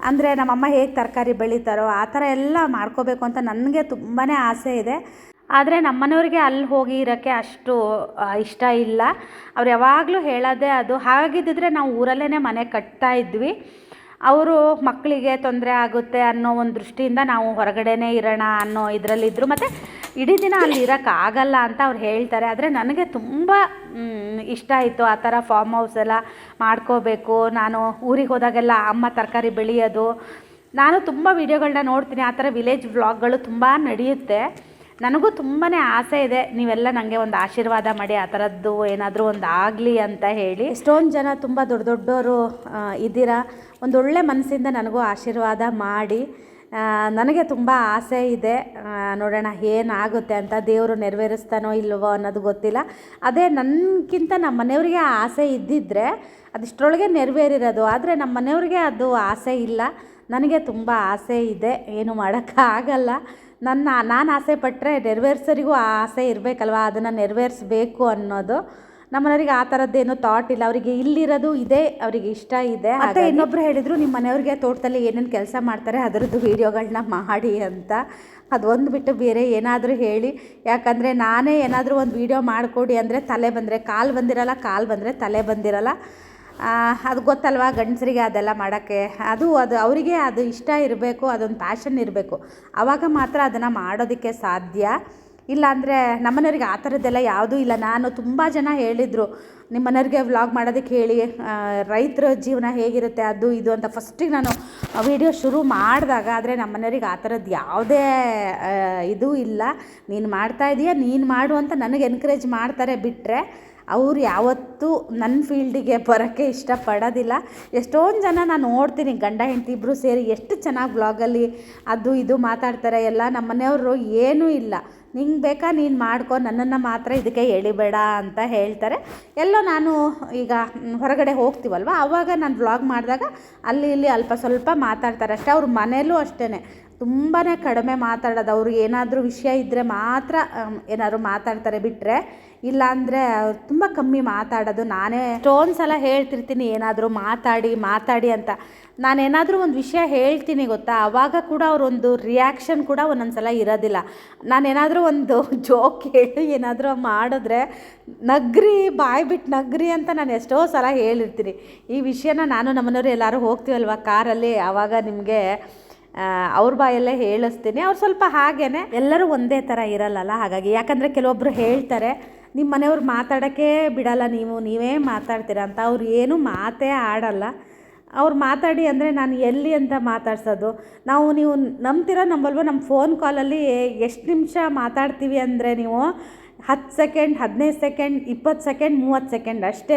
ಅಂದರೆ ನಮ್ಮಮ್ಮ ಹೇಗೆ ತರಕಾರಿ ಬೆಳೀತಾರೋ ಆ ಥರ ಎಲ್ಲ ಮಾಡ್ಕೋಬೇಕು ಅಂತ ನನಗೆ ತುಂಬಾ ಆಸೆ ಇದೆ. ಆದರೆ ನಮ್ಮನೆಯವ್ರಿಗೆ ಅಲ್ಲಿ ಹೋಗಿ ಇರೋಕ್ಕೆ ಅಷ್ಟು ಇಷ್ಟ ಇಲ್ಲ. ಅವ್ರು ಯಾವಾಗಲೂ ಹೇಳೋದೇ ಅದು. ಹಾಗಿದ್ದಿದ್ರೆ ನಾವು ಊರಲ್ಲೇ ಮನೆ ಕಟ್ತಾ ಇದ್ವಿ. ಅವರು ಮಕ್ಕಳಿಗೆ ತೊಂದರೆ ಆಗುತ್ತೆ ಅನ್ನೋ ಒಂದು ದೃಷ್ಟಿಯಿಂದ ನಾವು ಹೊರಗಡೆನೇ ಇರೋಣ ಅನ್ನೋ ಇದರಲ್ಲಿದ್ದರು ಮತ್ತು ಇಡೀ ದಿನ ಅಲ್ಲಿ ಇರೋಕ್ಕಾಗಲ್ಲ ಅಂತ ಅವ್ರು ಹೇಳ್ತಾರೆ. ಆದರೆ ನನಗೆ ತುಂಬ ಇಷ್ಟ ಆಯಿತು ಆ ಥರ ಫಾರ್ಮ್ ಹೌಸ್ ಎಲ್ಲ ಮಾಡ್ಕೋಬೇಕು. ನಾನು ಊರಿಗೆ ಹೋದಾಗೆಲ್ಲ ಅಮ್ಮ ತರಕಾರಿ ಬೆಳೆಯೋದು. ನಾನು ತುಂಬ ವೀಡಿಯೋಗಳನ್ನ ನೋಡ್ತೀನಿ. ಆ ಥರ ವಿಲೇಜ್ ವ್ಲಾಗ್ಗಳು ತುಂಬ ನಡೆಯುತ್ತೆ. ನನಗೂ ತುಂಬಾ ಆಸೆ ಇದೆ. ನೀವೆಲ್ಲ ನನಗೆ ಒಂದು ಆಶೀರ್ವಾದ ಮಾಡಿ ಆ ಥರದ್ದು ಏನಾದರೂ ಒಂದು ಆಗಲಿ ಅಂತ ಹೇಳಿ. ಎಷ್ಟೊಂದು ಜನ ತುಂಬ ದೊಡ್ಡ ದೊಡ್ಡವರು ಇದ್ದೀರಾ? ಒಂದೊಳ್ಳೆ ಮನಸ್ಸಿಂದ ನನಗೂ ಆಶೀರ್ವಾದ ಮಾಡಿ. ನನಗೆ ತುಂಬ ಆಸೆ ಇದೆ. ನೋಡೋಣ ಏನಾಗುತ್ತೆ ಅಂತ ದೇವರು ನೆರವೇರಿಸ್ತಾನೋ ಇಲ್ಲವೋ ಅನ್ನೋದು ಗೊತ್ತಿಲ್ಲ. ಅದೇ ನನಗಿಂತ ನಮ್ಮ ಮನೆಯವ್ರಿಗೆ ಆಸೆ ಇದ್ದಿದ್ದರೆ ಅದಿಷ್ಟರೊಳಗೆ ನೆರವೇರಿರೋದು. ಆದರೆ ನಮ್ಮ ಮನೆಯವ್ರಿಗೆ ಅದು ಆಸೆ ಇಲ್ಲ. ನನಗೆ ತುಂಬ ಆಸೆ ಇದೆ. ಏನು ಮಾಡೋಕ್ಕಾಗಲ್ಲ ನನ್ನ, ನಾನು ಆಸೆ ಪಟ್ಟರೆ ನೆರವೇರ್ಸೋರಿಗೂ ಆ ಆಸೆ ಇರಬೇಕಲ್ವ? ಅದನ್ನು ನೆರವೇರಿಸ್ಬೇಕು ಅನ್ನೋದು. ನಮ್ಮನೆಯವ್ರಿಗೆ ಆ ಥರದ್ದೇನು ಥಾಟ್ ಇಲ್ಲ. ಅವರಿಗೆ ಇಲ್ಲಿರೋದು ಇದೆ ಅವರಿಗೆ ಇಷ್ಟ ಇದೆ. ಮತ್ತೆ ಇನ್ನೊಬ್ರು ಹೇಳಿದರು ನಿಮ್ಮ ಮನೆಯವ್ರಿಗೆ ತೋಟದಲ್ಲಿ ಏನೇನು ಕೆಲಸ ಮಾಡ್ತಾರೆ ಅದರದ್ದು ವೀಡಿಯೋಗಳನ್ನ ಮಾಡಿ ಅಂತ. ಅದು ಒಂದು ಬಿಟ್ಟು ಬೇರೆ ಏನಾದರೂ ಹೇಳಿ. ಯಾಕಂದರೆ ನಾನೇ ಏನಾದರೂ ಒಂದು ವೀಡಿಯೋ ಮಾಡಿಕೊಡಿ ಅಂದರೆ ತಲೆ ಬಂದರೆ ಕಾಲು ಬಂದಿರಲ್ಲ ಕಾಲು ಬಂದರೆ ತಲೆ ಬಂದಿರಲ್ಲ. ಅದು ಗೊತ್ತಲ್ವಾ ಗಂಡಸರಿಗೆ ಅದೆಲ್ಲ ಮಾಡೋಕ್ಕೆ? ಅದು ಅದು ಅವರಿಗೆ ಅದು ಇಷ್ಟ ಇರಬೇಕು ಅದೊಂದು ಪ್ಯಾಷನ್ ಇರಬೇಕು. ಆವಾಗ ಮಾತ್ರ ಅದನ್ನು ಮಾಡೋದಕ್ಕೆ ಸಾಧ್ಯ. ಇಲ್ಲಾಂದರೆ ನಮ್ಮನೆಯವ್ರಿಗೆ ಆ ಥರದ್ದೆಲ್ಲ ಯಾವುದೂ ಇಲ್ಲ. ನಾನು ತುಂಬ ಜನ ಹೇಳಿದರು ನಿಮ್ಮ ಮನೆಯವ್ರಿಗೆ ವ್ಲಾಗ್ ಮಾಡೋದಕ್ಕೆ ಹೇಳಿ ರೈತರ ಜೀವನ ಹೇಗಿರುತ್ತೆ, ಅದು ಇದು ಅಂತ. ಫಸ್ಟಿಗೆ ನಾನು ವಿಡಿಯೋ ಶುರು ಮಾಡಿದಾಗ ಆದರೆ ನಮ್ಮ ಮನೆಯವ್ರಿಗೆ ಆ ಥರದ್ದು ಯಾವುದೇ ಇದು ಇಲ್ಲ. ನೀನು ಮಾಡ್ತಾ ಇದೀಯ, ನೀನು ಮಾಡು ಅಂತ ನನಗೆ ಎನ್ಕರೇಜ್ ಮಾಡ್ತಾರೆ. ಬಿಟ್ಟರೆ ಅವ್ರು ಯಾವತ್ತೂ ನನ್ನ ಫೀಲ್ಡಿಗೆ ಬರೋಕ್ಕೆ ಇಷ್ಟಪಡೋದಿಲ್ಲ. ಎಷ್ಟೊಂದು ಜನ ನಾನು ನೋಡ್ತೀನಿ, ಗಂಡ, ಹೆಂಡತಿ ಇಬ್ಬರು ಸೇರಿ ಎಷ್ಟು ಚೆನ್ನಾಗಿ ವ್ಲಾಗಲ್ಲಿ ಅದು ಇದು ಮಾತಾಡ್ತಾರೆ. ಎಲ್ಲ ನಮ್ಮ ಮನೆಯವರು ಏನೂ ಇಲ್ಲ. ನಿಂಗೆ ಬೇಕಾ ನೀನು ಮಾಡ್ಕೊ, ನನ್ನನ್ನು ಮಾತ್ರ ಇದಕ್ಕೆ ಎಳಿಬೇಡ ಅಂತ ಹೇಳ್ತಾರೆ. ಎಲ್ಲೋ ನಾನು ಈಗ ಹೊರಗಡೆ ಹೋಗ್ತೀವಲ್ವ? ಆವಾಗ ನಾನು ವ್ಲಾಗ್ ಮಾಡಿದಾಗ ಅಲ್ಲಿ ಇಲ್ಲಿ ಅಲ್ಪ ಸ್ವಲ್ಪ ಮಾತಾಡ್ತಾರೆ ಅಷ್ಟೇ. ಅವ್ರ ಮನೇಲೂ ಅಷ್ಟೇ ತುಂಬಾ ಕಡಿಮೆ ಮಾತಾಡೋದು. ಅವ್ರಿಗೆ ಏನಾದರೂ ವಿಷಯ ಇದ್ದರೆ ಮಾತ್ರ ಏನಾದ್ರು ಮಾತಾಡ್ತಾರೆ ಬಿಟ್ಟರೆ ಇಲ್ಲಾಂದರೆ ಅವ್ರು ತುಂಬ ಕಮ್ಮಿ ಮಾತಾಡೋದು. ನಾನೇ ಸ್ಟೋನ್ ಸಲ ಹೇಳ್ತಿರ್ತೀನಿ, ಏನಾದರೂ ಮಾತಾಡಿ ಮಾತಾಡಿ ಅಂತ. ನಾನೇನಾದರೂ ಒಂದು ವಿಷಯ ಹೇಳ್ತೀನಿ ಗೊತ್ತಾ? ಆವಾಗ ಕೂಡ ಅವರೊಂದು ರಿಯಾಕ್ಷನ್ ಕೂಡ ಒಂದೊಂದು ಸಲ ಇರೋದಿಲ್ಲ. ನಾನೇನಾದರೂ ಒಂದು ಜೋಕ್ ಹೇಳಿ ಏನಾದರೂ ಮಾಡಿದ್ರೆ ನಗ್ರಿ, ಬಾಯಿ ಬಿಟ್ಟು ನಗ್ರಿ ಅಂತ ನಾನು ಎಷ್ಟೋ ಸಲ ಹೇಳಿರ್ತೀನಿ. ಈ ವಿಷಯನ ನಾನು ನಮ್ಮನೆಯವರು ಎಲ್ಲರೂ ಹೋಗ್ತೀವಲ್ವ ಕಾರಲ್ಲಿ? ಆವಾಗ ನಿಮಗೆ ಅವ್ರ ಬಾಯಲ್ಲೇ ಹೇಳಿಸ್ತೀನಿ. ಅವ್ರು ಸ್ವಲ್ಪ ಹಾಗೇ ಎಲ್ಲರೂ ಒಂದೇ ಥರ ಇರಲ್ಲಲ್ಲ ಹಾಗಾಗಿ. ಯಾಕಂದರೆ ಕೆಲವೊಬ್ಬರು ಹೇಳ್ತಾರೆ ನಿಮ್ಮ ಮನೆಯವ್ರು ಮಾತಾಡೋಕ್ಕೆ ಬಿಡಲ್ಲ ನೀವು, ನೀವೇ ಮಾತಾಡ್ತೀರ ಅಂತ. ಅವ್ರು ಏನೂ ಮಾತೇ ಆಡಲ್ಲ. ಅವ್ರು ಮಾತಾಡಿ ಅಂದರೆ ನಾನು ಎಲ್ಲಿ ಅಂತ ಮಾತಾಡ್ಸೋದು? ನಾವು ನೀವು ನಂಬ್ತಿರೋ ನಂಬಲ್ವ? ನಮ್ಮ ಫೋನ್ ಕಾಲಲ್ಲಿ ಎಷ್ಟು ನಿಮಿಷ ಮಾತಾಡ್ತೀವಿ ಅಂದರೆ ನೀವು ಹತ್ತು ಸೆಕೆಂಡ್ ಹದಿನೈದು ಸೆಕೆಂಡ್ ಇಪ್ಪತ್ತು ಸೆಕೆಂಡ್ ಮೂವತ್ತು ಸೆಕೆಂಡ್ ಅಷ್ಟೇ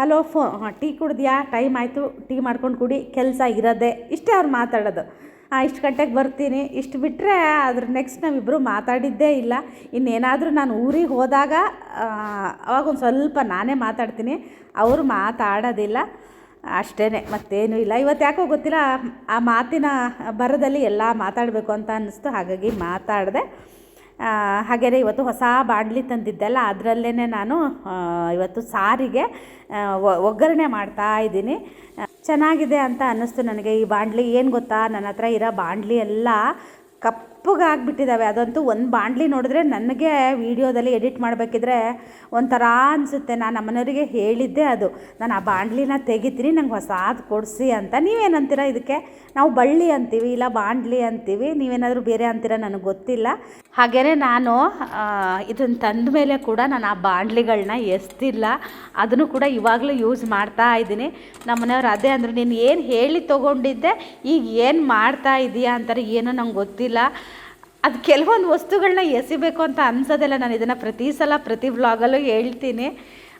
ಹಲೋ ಫೋ ಟೀ ಕುಡ್ದ್ಯಾ? ಟೈಮ್ ಆಯಿತು, ಟೀ ಮಾಡ್ಕೊಂಡು ಕುಡಿ. ಕೆಲಸ ಇರೋದೇ. ಇಷ್ಟೇ ಅವ್ರು ಮಾತಾಡೋದು. ಇಷ್ಟು ಗಂಟೆಗೆ ಬರ್ತೀನಿ. ಇಷ್ಟು ಬಿಟ್ಟರೆ ಅದ್ರ ನೆಕ್ಸ್ಟ್ ನಾವಿಬ್ಬರು ಮಾತಾಡಿದ್ದೇ ಇಲ್ಲ. ಇನ್ನೇನಾದರೂ ನಾನು ಊರಿಗೆ ಹೋದಾಗ ಅವಾಗ ಒಂದು ಸ್ವಲ್ಪ ನಾನೇ ಮಾತಾಡ್ತೀನಿ. ಅವರು ಮಾತಾಡೋದಿಲ್ಲ. ಅಷ್ಟೇ ಮತ್ತೇನೂ ಇಲ್ಲ. ಇವತ್ತು ಯಾಕೋ ಗೊತ್ತಿಲ್ಲ, ಆ ಮಾತಿನ ಬರದಲ್ಲಿ ಎಲ್ಲ ಮಾತಾಡಬೇಕು ಅಂತ ಅನ್ನಿಸ್ತು ಹಾಗಾಗಿ ಮಾತಾಡಿದೆ. ಹಾಗೆಯೇ ಇವತ್ತು ಹೊಸ ಬಾಣಲಿ ತಂದಿದ್ದೆಲ್ಲ ಅದರಲ್ಲೇ ನಾನು ಇವತ್ತು ಸಾರಿಗೆ ಒಗ್ಗರಣೆ ಮಾಡ್ತಾ ಇದ್ದೀನಿ. ಚೆನ್ನಾಗಿದೆ ಅಂತ ಅನ್ನಿಸ್ತು ನನಗೆ ಈ ಬಾಣಲಿ ಏನು ಗೊತ್ತಾ? ನನ್ನ ಹತ್ರ ಇರೋ ಬಾಣಲಿ ಎಲ್ಲ ಕಪ್ಪಗಾಗ್ಬಿಟ್ಟಿದ್ದಾವೆ ಅದಂತೂ ಒಂದು ಬಾಂಡ್ಲಿ ನೋಡಿದ್ರೆ ನನಗೆ ವೀಡಿಯೋದಲ್ಲಿ ಎಡಿಟ್ ಮಾಡಬೇಕಿದ್ರೆ ಒಂಥರ ಅನಿಸುತ್ತೆ. ನಾನು ನಮ್ಮನೆಯವರಿಗೆ ಹೇಳಿದ್ದೆ ಅದು. ನಾನು ಆ ಬಾಣಲಿನ ತೆಗಿತೀನಿ, ನಂಗೆ ಹೊಸಾದು ಕೊಡಿಸಿ ಅಂತ. ನೀವೇನಂತೀರ ಇದಕ್ಕೆ? ನಾವು ಬಳ್ಳಿ ಅಂತೀವಿ, ಇಲ್ಲ ಬಾಂಡ್ಲಿ ಅಂತೀವಿ. ನೀವೇನಾದರೂ ಬೇರೆ ಅಂತೀರ ನನಗೆ ಗೊತ್ತಿಲ್ಲ. ಹಾಗೆಯೇ ನಾನು ಇದನ್ನು ತಂದ ಮೇಲೆ ಕೂಡ ನಾನು ಆ ಬಾಣಲಿಗಳನ್ನ ಎಸ್ತಿಲ್ಲ. ಅದನ್ನು ಕೂಡ ಇವಾಗಲೂ ಯೂಸ್ ಮಾಡ್ತಾ ಇದ್ದೀನಿ. ನಮ್ಮ ಮನೆಯವ್ರು ಅದೇ ಅಂದರು, ನೀನು ಏನು ಹೇಳಿ ತೊಗೊಂಡಿದ್ದೆ, ಈಗ ಏನು ಮಾಡ್ತಾ ಇದೀಯಾ? ಅಂತಾರೆ. ಏನೋ ನಂಗೆ ಗೊತ್ತಿಲ್ಲ. ಅದು ಕೆಲವೊಂದು ವಸ್ತುಗಳನ್ನ ಎಸಿಬೇಕು ಅಂತ ಅನ್ಸೋದಿಲ್ಲ. ನಾನು ಇದನ್ನು ಪ್ರತಿ ಸಲ ಪ್ರತಿ ವ್ಲಾಗಲ್ಲೂ ಹೇಳ್ತೀನಿ.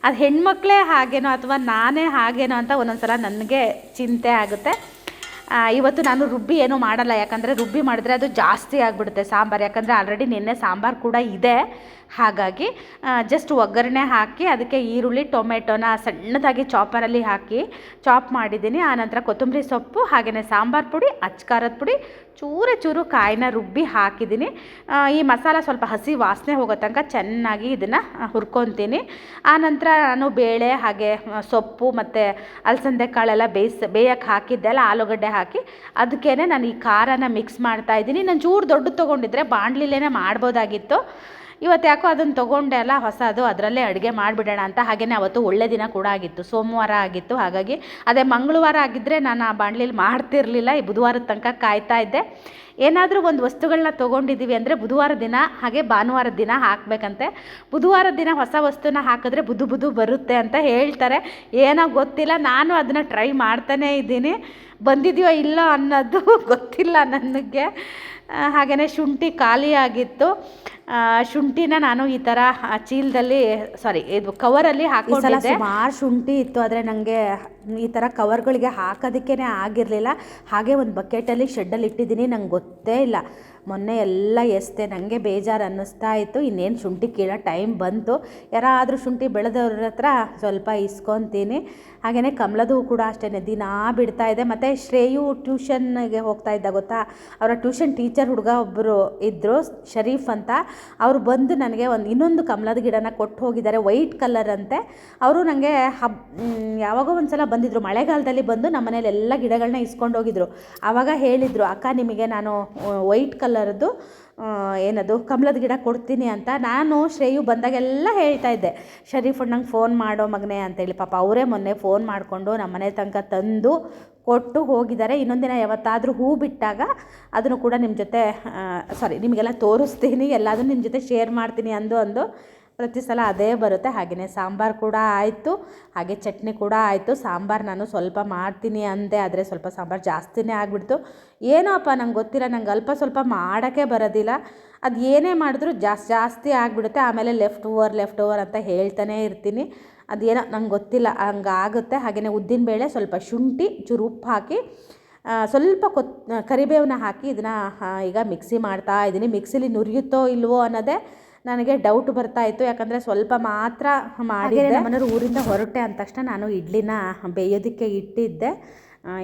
ಅದು ಹೆಣ್ಮಕ್ಳೇ ಹಾಗೇನೋ ಅಥವಾ ನಾನೇ ಹಾಗೇನೋ ಅಂತ ಒಂದೊಂದು ಸಲ ನನಗೆ ಚಿಂತೆ ಆಗುತ್ತೆ. ಇವತ್ತು ನಾನು ರುಬ್ಬಿ ಏನೂ ಮಾಡಲ್ಲ. ಯಾಕಂದರೆ ರುಬ್ಬಿ ಮಾಡಿದ್ರೆ ಅದು ಜಾಸ್ತಿ ಆಗಿಬಿಡುತ್ತೆ ಸಾಂಬಾರು. ಯಾಕಂದರೆ ಆಲ್ರೆಡಿ ನಿನ್ನೆ ಸಾಂಬಾರು ಕೂಡ ಇದೆ. ಹಾಗಾಗಿ ಜಸ್ಟ್ ಒಗ್ಗರಣೆ ಹಾಕಿ, ಅದಕ್ಕೆ ಈರುಳ್ಳಿ, ಟೊಮೆಟೊನ ಸಣ್ಣದಾಗಿ ಚಾಪರಲ್ಲಿ ಹಾಕಿ ಚಾಪ್ ಮಾಡಿದ್ದೀನಿ. ಆನಂತರ ಕೊತ್ತಂಬರಿ ಸೊಪ್ಪು ಹಾಗೆಯೇ ಸಾಂಬಾರು ಪುಡಿ ಅಚ್ಕಾರದ ಪುಡಿ, ಚೂರು ಚೂರು ಕಾಯಿನ ರುಬ್ಬಿ ಹಾಕಿದ್ದೀನಿ. ಈ ಮಸಾಲ ಸ್ವಲ್ಪ ಹಸಿ ವಾಸನೆ ಹೋಗೋ ತನಕ ಚೆನ್ನಾಗಿ ಇದನ್ನು ಹುರ್ಕೊತೀನಿ. ಆನಂತರ ನಾನು ಬೇಳೆ, ಹಾಗೆ ಸೊಪ್ಪು, ಮತ್ತು ಅಲಸಂದೆ ಕಾಳೆಲ್ಲ ಬೇಯಿಸ್ ಬೇಯಕ್ಕೆ ಹಾಕಿದ್ದೆಲ್ಲ ಆಲೂಗಡ್ಡೆ ಹಾಕಿ ಅದಕ್ಕೇ ನಾನು ಈ ಖಾರನ ಮಿಕ್ಸ್ ಮಾಡ್ತಾ ಇದ್ದೀನಿ. ನಾನು ಚೂರು ದೊಡ್ಡ ತೊಗೊಂಡಿದ್ರೆ ಬಾಣಲಿಲೇನೆ ಮಾಡ್ಬೋದಾಗಿತ್ತು. ಇವತ್ತು ಯಾಕೋ ಅದನ್ನು ತೊಗೊಂಡೆ ಅಲ್ಲ, ಹೊಸದು, ಅದರಲ್ಲೇ ಅಡುಗೆ ಮಾಡಿಬಿಡೋಣ ಅಂತ. ಹಾಗೇ ಅವತ್ತು ಒಳ್ಳೆ ದಿನ ಕೂಡ ಆಗಿತ್ತು. ಸೋಮವಾರ ಆಗಿತ್ತು, ಹಾಗಾಗಿ ಅದೇ ಮಂಗಳವಾರ ಆಗಿದ್ದರೆ ನಾನು ಆ ಬಾಣಲಿಲಿ ಮಾಡ್ತಿರಲಿಲ್ಲ. ಈ ಬುಧವಾರದ ತನಕ ಕಾಯ್ತಾ ಇದ್ದೆ. ಏನಾದರೂ ಒಂದು ವಸ್ತುಗಳನ್ನ ತೊಗೊಂಡಿದ್ದೀವಿ ಅಂದರೆ ಬುಧವಾರ ದಿನ, ಹಾಗೆ ಭಾನುವಾರ ದಿನ ಹಾಕಬೇಕಂತೆ. ಬುಧವಾರದ ದಿನ ಹೊಸ ವಸ್ತುನ ಹಾಕಿದ್ರೆ ಬುದು ಬುದು ಬರುತ್ತೆ ಅಂತ ಹೇಳ್ತಾರೆ. ಏನೋ ಗೊತ್ತಿಲ್ಲ, ನಾನು ಅದನ್ನು ಟ್ರೈ ಮಾಡ್ತಾನೇ ಇದ್ದೀನಿ. ಬಂದಿದೆಯೋ ಇಲ್ಲೋ ಅನ್ನೋದು ಗೊತ್ತಿಲ್ಲ ನನಗೆ. ಹಾಗೆಯೇ ಶುಂಠಿ ಖಾಲಿಯಾಗಿತ್ತು. ಶುಂಠಿನ ನಾನು ಈ ಥರ ಚೀಲದಲ್ಲಿ ಸಾರಿ ಇದು ಕವರಲ್ಲಿ ಹಾಕೊಂಡಿದ್ದೆ. ಸುಮಾರು ಶುಂಠಿ ಇತ್ತು ಆದರೆ ನನಗೆ ಈ ಥರ ಕವರ್ಗಳಿಗೆ ಹಾಕೋದಕ್ಕೇ ಆಗಿರಲಿಲ್ಲ. ಹಾಗೆ ಒಂದು ಬಕೆಟಲ್ಲಿ ಶೆಡ್ಡಲ್ಲಿ ಇಟ್ಟಿದ್ದೀನಿ ನಂಗೆ ಗೊತ್ತೇ ಇಲ್ಲ. ಮೊನ್ನೆ ಎಲ್ಲ ಎಸ್ತೆ ನನಗೆ ಬೇಜಾರು ಅನ್ನಿಸ್ತಾ ಇತ್ತು. ಇನ್ನೇನು ಶುಂಠಿ ಕೀಳೋ ಟೈಮ್ ಬಂತು. ಯಾರಾದರೂ ಶುಂಠಿ ಬೆಳೆದವ್ರ ಹತ್ರ ಸ್ವಲ್ಪ ಇಸ್ಕೊತೀನಿ. ಹಾಗೆಯೇ ಕಮಲದು ಕೂಡ ಅಷ್ಟೇ ದಿನಾ ಬಿಡ್ತಾ ಇದೆ. ಮತ್ತು ಶ್ರೇಯು ಟ್ಯೂಷನ್ಗೆ ಹೋಗ್ತಾ ಇದ್ದ ಗೊತ್ತಾ? ಅವರ ಟ್ಯೂಷನ್ ಟೀಚರ್ ಹುಡುಗ ಒಬ್ಬರು ಇದ್ದರು ಶರೀಫ್ ಅಂತ. ಅವರು ಬಂದು ನನಗೆ ಒಂದು ಇನ್ನೊಂದು ಕಮಲದ ಗಿಡನ ಕೊಟ್ಟು ಹೋಗಿದ್ದಾರೆ, ವೈಟ್ ಕಲರ್ ಅಂತೆ. ಅವರು ನನಗೆ ಹಬ್ ಯಾವಾಗೋ ಒಂದು ಸಲ ಬಂದಿದ್ದರು ಮಳೆಗಾಲದಲ್ಲಿ ಬಂದು ನಮ್ಮ ಮನೇಲಿ ಎಲ್ಲ ಗಿಡಗಳನ್ನ ಇಸ್ಕೊಂಡು ಹೋಗಿದ್ರು. ಆವಾಗ ಹೇಳಿದರು, ಅಕ್ಕ, ನಿಮಗೆ ನಾನು ವೈಟ್ ಕಲರ್ದು ಏನದು, ಕಮಲದ ಗಿಡ ಕೊಡ್ತೀನಿ ಅಂತ ನಾನು ಶ್ರೇಯು ಬಂದಾಗೆಲ್ಲ ಹೇಳ್ತಾ ಇದ್ದೆ. ಶರೀಫ್ ನಂಗೆ ಫೋನ್ ಮಾಡೋ ಮಗನೇ ಅಂತೇಳಿ ಪಾಪ ಅವರೇ ಮೊನ್ನೆ ಫೋನ್ ಮಾಡಿಕೊಂಡು ನಮ್ಮ ಮನೆ ತನಕ ತಂದು ಕೊಟ್ಟು ಹೋಗಿದ್ದಾರೆ. ಇನ್ನೊಂದಿನ ಯಾವತ್ತಾದರೂ ಹೂ ಬಿಟ್ಟಾಗ ಅದನ್ನು ಕೂಡ ನಿಮ್ಮ ಜೊತೆ ಸಾರಿ ನಿಮಗೆಲ್ಲ ತೋರಿಸ್ತೀನಿ. ಎಲ್ಲದನ್ನು ನಿಮ್ಮ ಜೊತೆ ಶೇರ್ ಮಾಡ್ತೀನಿ ಅಂದು ಅಂದು ಪ್ರತಿ ಸಲ ಅದೇ ಬರುತ್ತೆ. ಹಾಗೆಯೇ ಸಾಂಬಾರು ಕೂಡ ಆಯಿತು. ಹಾಗೆ ಚಟ್ನಿ ಕೂಡ ಆಯಿತು. ಸಾಂಬಾರು ನಾನು ಸ್ವಲ್ಪ ಮಾಡ್ತೀನಿ ಅಂದೆ ಆದರೆ ಸ್ವಲ್ಪ ಸಾಂಬಾರು ಜಾಸ್ತಿನೇ ಆಗಿಬಿಡ್ತು. ಏನೋ ಅಪ್ಪ ನಂಗೆ ಗೊತ್ತಿಲ್ಲ, ನಂಗೆ ಅಲ್ಪ ಸ್ವಲ್ಪ ಮಾಡೋಕ್ಕೆ ಬರೋದಿಲ್ಲ. ಅದು ಏನೇ ಮಾಡಿದ್ರೂ ಜಾಸ್ತಿ ಜಾಸ್ತಿ ಆಗಿಬಿಡುತ್ತೆ. ಆಮೇಲೆ ಲೆಫ್ಟ್ ಓವರ್ ಲೆಫ್ಟ್ ಓವರ್ ಅಂತ ಹೇಳ್ತಾನೆ ಇರ್ತೀನಿ. ಅದೇನೋ ನಂಗೆ ಗೊತ್ತಿಲ್ಲ ಹಂಗಾಗುತ್ತೆ ಹಾಗೆಯೇ ಉದ್ದಿನಬೇಳೆ ಸ್ವಲ್ಪ ಶುಂಠಿ, ಚೂರು ಉಪ್ಪು ಹಾಕಿ ಸ್ವಲ್ಪ ಕೊತ್, ಕರಿಬೇವನ್ನ ಹಾಕಿ ಇದನ್ನು ಈಗ ಮಿಕ್ಸಿ ಮಾಡ್ತಾ ಇದ್ದೀನಿ. ಮಿಕ್ಸಿಲಿ ನುರಿಯುತ್ತೋ ಇಲ್ವೋ ಅನ್ನೋದೇ ನನಗೆ ಡೌಟ್ ಬರ್ತಾ ಇತ್ತು. ಯಾಕಂದರೆ ಸ್ವಲ್ಪ ಮಾತ್ರ ಮಾಡಿದ್ದೆ. ನಮ್ಮನೆಯವ್ರು ಊರಿಂದ ಹೊರಟೆ ಅಂದ ತಕ್ಷಣ ನಾನು ಇಡ್ಲಿನ ಬೇಯೋದಕ್ಕೆ ಇಟ್ಟಿದ್ದೆ.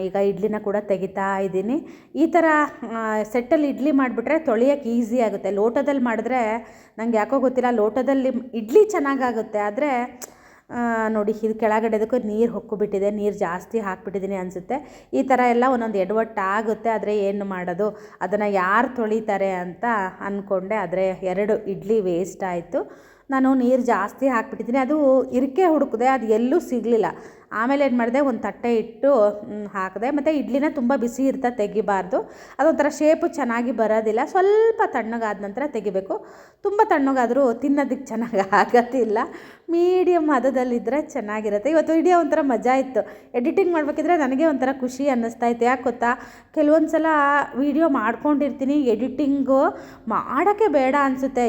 ಈಗ ಇಡ್ಲಿನ ಕೂಡ ತೆಗಿತಾ ಇದ್ದೀನಿ. ಈ ಥರ ಸೆಟ್ಟಲ್ಲಿ ಇಡ್ಲಿ ಮಾಡಿಬಿಟ್ರೆ ತೊಳೆಯೋಕ್ಕೆ ಈಸಿ ಆಗುತ್ತೆ. ಲೋಟದಲ್ಲಿ ಮಾಡಿದ್ರೆ ನನಗೆ ಯಾಕೋ ಗೊತ್ತಿಲ್ಲ. ಲೋಟದಲ್ಲಿ ಇಡ್ಲಿ ಚೆನ್ನಾಗಾಗುತ್ತೆ. ಆದರೆ ನೋಡಿ, ಇದು ಕೆಳಗಡೆದಕ್ಕೂ ನೀರು ಹೊಕ್ಕೊಬಿಟ್ಟಿದೆ, ನೀರು ಜಾಸ್ತಿ ಹಾಕಿಬಿಟ್ಟಿದ್ದೀನಿ ಅನಿಸುತ್ತೆ. ಈ ಥರ ಎಲ್ಲ ಒಂದೊಂದು ಎಡವಟ್ಟು ಆಗುತ್ತೆ, ಆದರೆ ಏನು ಮಾಡೋದು? ಅದನ್ನು ಯಾರು ತೊಳಿತಾರೆ ಅಂತ ಅಂದ್ಕೊಂಡೆ ಆದರೆ ಎರಡು ಇಡ್ಲಿ ವೇಸ್ಟ್ ಆಯಿತು. ನಾನು ನೀರು ಜಾಸ್ತಿ ಹಾಕಿಬಿಟ್ಟಿದ್ದೀನಿ, ಅದು ಇರಿಕೆ ಹುಡುಕಿದೆ, ಅದು ಎಲ್ಲೂ ಸಿಗಲಿಲ್ಲ. ಆಮೇಲೆ ಏನು ಮಾಡಿದೆ? ಒಂದು ತಟ್ಟೆ ಇಟ್ಟು ಹಾಕಿದೆ. ಮತ್ತು ಇಡ್ಲಿನ ತುಂಬ ಬಿಸಿ ಇರ್ತಾ ತೆಗಿಬಾರ್ದು. ಅದೊಂಥರ ಶೇಪು ಚೆನ್ನಾಗಿ ಬರೋದಿಲ್ಲ. ಸ್ವಲ್ಪ ತಣ್ಣಗಾದ ನಂತರ ತೆಗಿಬೇಕು. ತುಂಬ ತಣ್ಣಗಾದರೂ ತಿನ್ನೋದಕ್ಕೆ ಚೆನ್ನಾಗಿ ಆಗೋದಿಲ್ಲ. ಮೀಡಿಯಮ್ ಹದದಲ್ಲಿದ್ದರೆ ಚೆನ್ನಾಗಿರುತ್ತೆ. ಇವತ್ತು ವಿಡಿಯೋ ಒಂಥರ ಮಜಾ ಇತ್ತು. ಎಡಿಟಿಂಗ್ ಮಾಡಬೇಕಿದ್ರೆ ನನಗೆ ಒಂಥರ ಖುಷಿ ಅನ್ನಿಸ್ತಾ ಇತ್ತು ಯಾಕೆ ಗೊತ್ತಾ? ಕೆಲವೊಂದು ಸಲ ವೀಡಿಯೋ ಮಾಡ್ಕೊಂಡಿರ್ತೀನಿ. ಎಡಿಟಿಂಗು ಮಾಡೋಕ್ಕೆ ಬೇಡ ಅನಿಸುತ್ತೆ.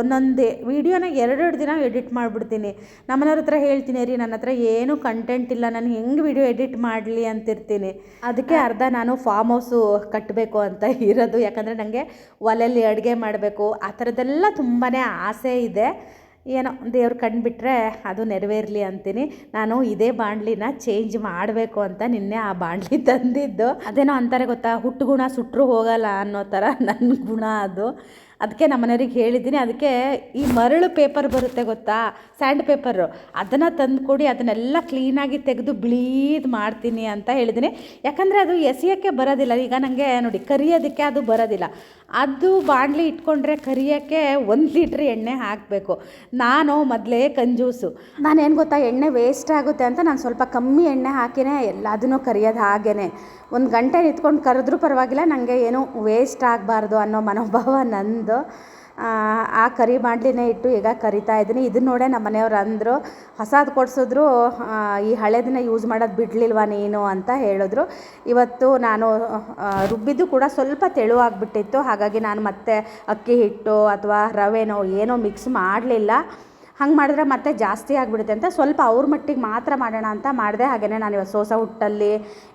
ಒಂದೊಂದೇ ವೀಡಿಯೋನ ಎರಡೆರಡು ದಿನ ಎಡಿಟ್ ಮಾಡಿಬಿಡ್ತೀನಿ. ನಮ್ಮನವ್ರ ಹತ್ರ ಹೇಳ್ತೀನಿ ರೀ, ನನ್ನ ಹತ್ರ ಏನು ಕಂಟೆಂಟ್ ಇಲ್ಲ ನಾನು ಹೆಂಗೆ ವಿಡಿಯೋ ಎಡಿಟ್ ಮಾಡಲಿ ಅಂತಿರ್ತೀನಿ. ಅದಕ್ಕೆ ಅರ್ಧ ನಾನು ಫಾರ್ಮ್ ಹೌಸು ಕಟ್ಟಬೇಕು ಅಂತ ಇರೋದು. ಯಾಕಂದರೆ ನನಗೆ ಒಲೆಯಲ್ಲಿ ಅಡುಗೆ ಮಾಡಬೇಕು. ಆ ಥರದ್ದೆಲ್ಲ ತುಂಬಾ ಆಸೆ ಇದೆ. ಏನೋ ದೇವ್ರು ಕಂಡುಬಿಟ್ರೆ ಅದು ನೆರವೇರಲಿ ಅಂತೀನಿ. ನಾನು ಇದೇ ಬಾಣಲಿನ ಚೇಂಜ್ ಮಾಡಬೇಕು ಅಂತ ನಿನ್ನೆ ಆ ಬಾಣಲಿ ತಂದಿದ್ದು. ಅದೇನೋ ಅಂತಾರೆ ಗೊತ್ತಾ? ಹುಟ್ಟು ಗುಣ ಸುಟ್ಟರು ಹೋಗಲ್ಲ ಅನ್ನೋ ಥರ ನನ್ನ ಗುಣ ಅದು. ಅದಕ್ಕೆ ನಮ್ಮ ಮನೆಯವ್ರಿಗೆ ಹೇಳಿದ್ದೀನಿ, ಅದಕ್ಕೆ ಈ ಮರಳು ಪೇಪರ್ ಬರುತ್ತೆ ಗೊತ್ತಾ, ಸ್ಯಾಂಡ್ ಪೇಪರು. ಅದನ್ನು ತಂದು ಕೊಡಿ ಅದನ್ನೆಲ್ಲ ಕ್ಲೀನಾಗಿ ತೆಗೆದು ಬಿಳೀದು ಮಾಡ್ತೀನಿ ಅಂತ ಹೇಳಿದ್ದೀನಿ. ಯಾಕಂದರೆ ಅದು ಎಸೆಯೋಕ್ಕೆ ಬರೋದಿಲ್ಲ, ಈಗ ನನಗೆ ನೋಡಿ ಕರಿಯೋದಕ್ಕೆ ಅದು ಬರೋದಿಲ್ಲ. ಅದು ಬಾಣಲಿ ಇಟ್ಕೊಂಡ್ರೆ ಕರಿಯೋಕ್ಕೆ ಒಂದು ಲೀಟ್ರ್ ಎಣ್ಣೆ ಹಾಕಬೇಕು. ನಾನು ಮೊದಲೇ ಕಂಜೂಸು. ನಾನೇನು ಗೊತ್ತಾ, ಎಣ್ಣೆ ವೇಸ್ಟ್ ಆಗುತ್ತೆ ಅಂತ ನಾನು ಸ್ವಲ್ಪ ಕಮ್ಮಿ ಎಣ್ಣೆ ಹಾಕಿನೇ ಎಲ್ಲದನ್ನೂ ಕರಿಯೋದು ಹಾಗೇ ಒಂದು ಗಂಟೆ ನಿಂತ್ಕೊಂಡು ಕರೆದ್ರೂ ಪರವಾಗಿಲ್ಲ ನನಗೆ ಏನು ವೇಸ್ಟ್ ಆಗಬಾರ್ದು ಅನ್ನೋ ಮನೋಭಾವ ನಂದು. ಆ, ಕರಿ ಮಾಡ್ಲಿನೇ ಇಟ್ಟು ಈಗ ಕರಿತಾ ಇದ್ದೀನಿ. ಇದನ್ನ ನೋಡೇ ನಮ್ಮ ಮನೆಯವ್ರು ಅಂದರು ಹೊಸದು ಕೊಡಿಸಿದ್ರು ಈ ಹಳೆದನ್ನ ಯೂಸ್ ಮಾಡೋದು ಬಿಡಲಿಲ್ವಾ ನೀನು? ಅಂತ ಹೇಳಿದ್ರು. ಇವತ್ತು ನಾನು ರುಬ್ಬಿದ್ದು ಕೂಡ ಸ್ವಲ್ಪ ತೆಳುವಾಗಿಬಿಟ್ಟಿತ್ತು. ಹಾಗಾಗಿ ನಾನು ಮತ್ತೆ ಅಕ್ಕಿ ಹಿಟ್ಟು ಅಥವಾ ರವೆನೋ ಏನೋ ಮಿಕ್ಸ್ ಮಾಡಲಿಲ್ಲ. ಹಂಗೆ ಮಾಡಿದ್ರೆ ಮತ್ತೆ ಜಾಸ್ತಿ ಆಗಿಬಿಡುತ್ತೆ ಅಂತ ಸ್ವಲ್ಪ ಅವ್ರ ಮಟ್ಟಿಗೆ ಮಾತ್ರ ಮಾಡೋಣ ಅಂತ ಮಾಡಿದೆ. ಹಾಗೆಯೇ ನಾನು ಇವತ್ತು ಸೋಸ ಹುಟ್ಟಲ್ಲಿ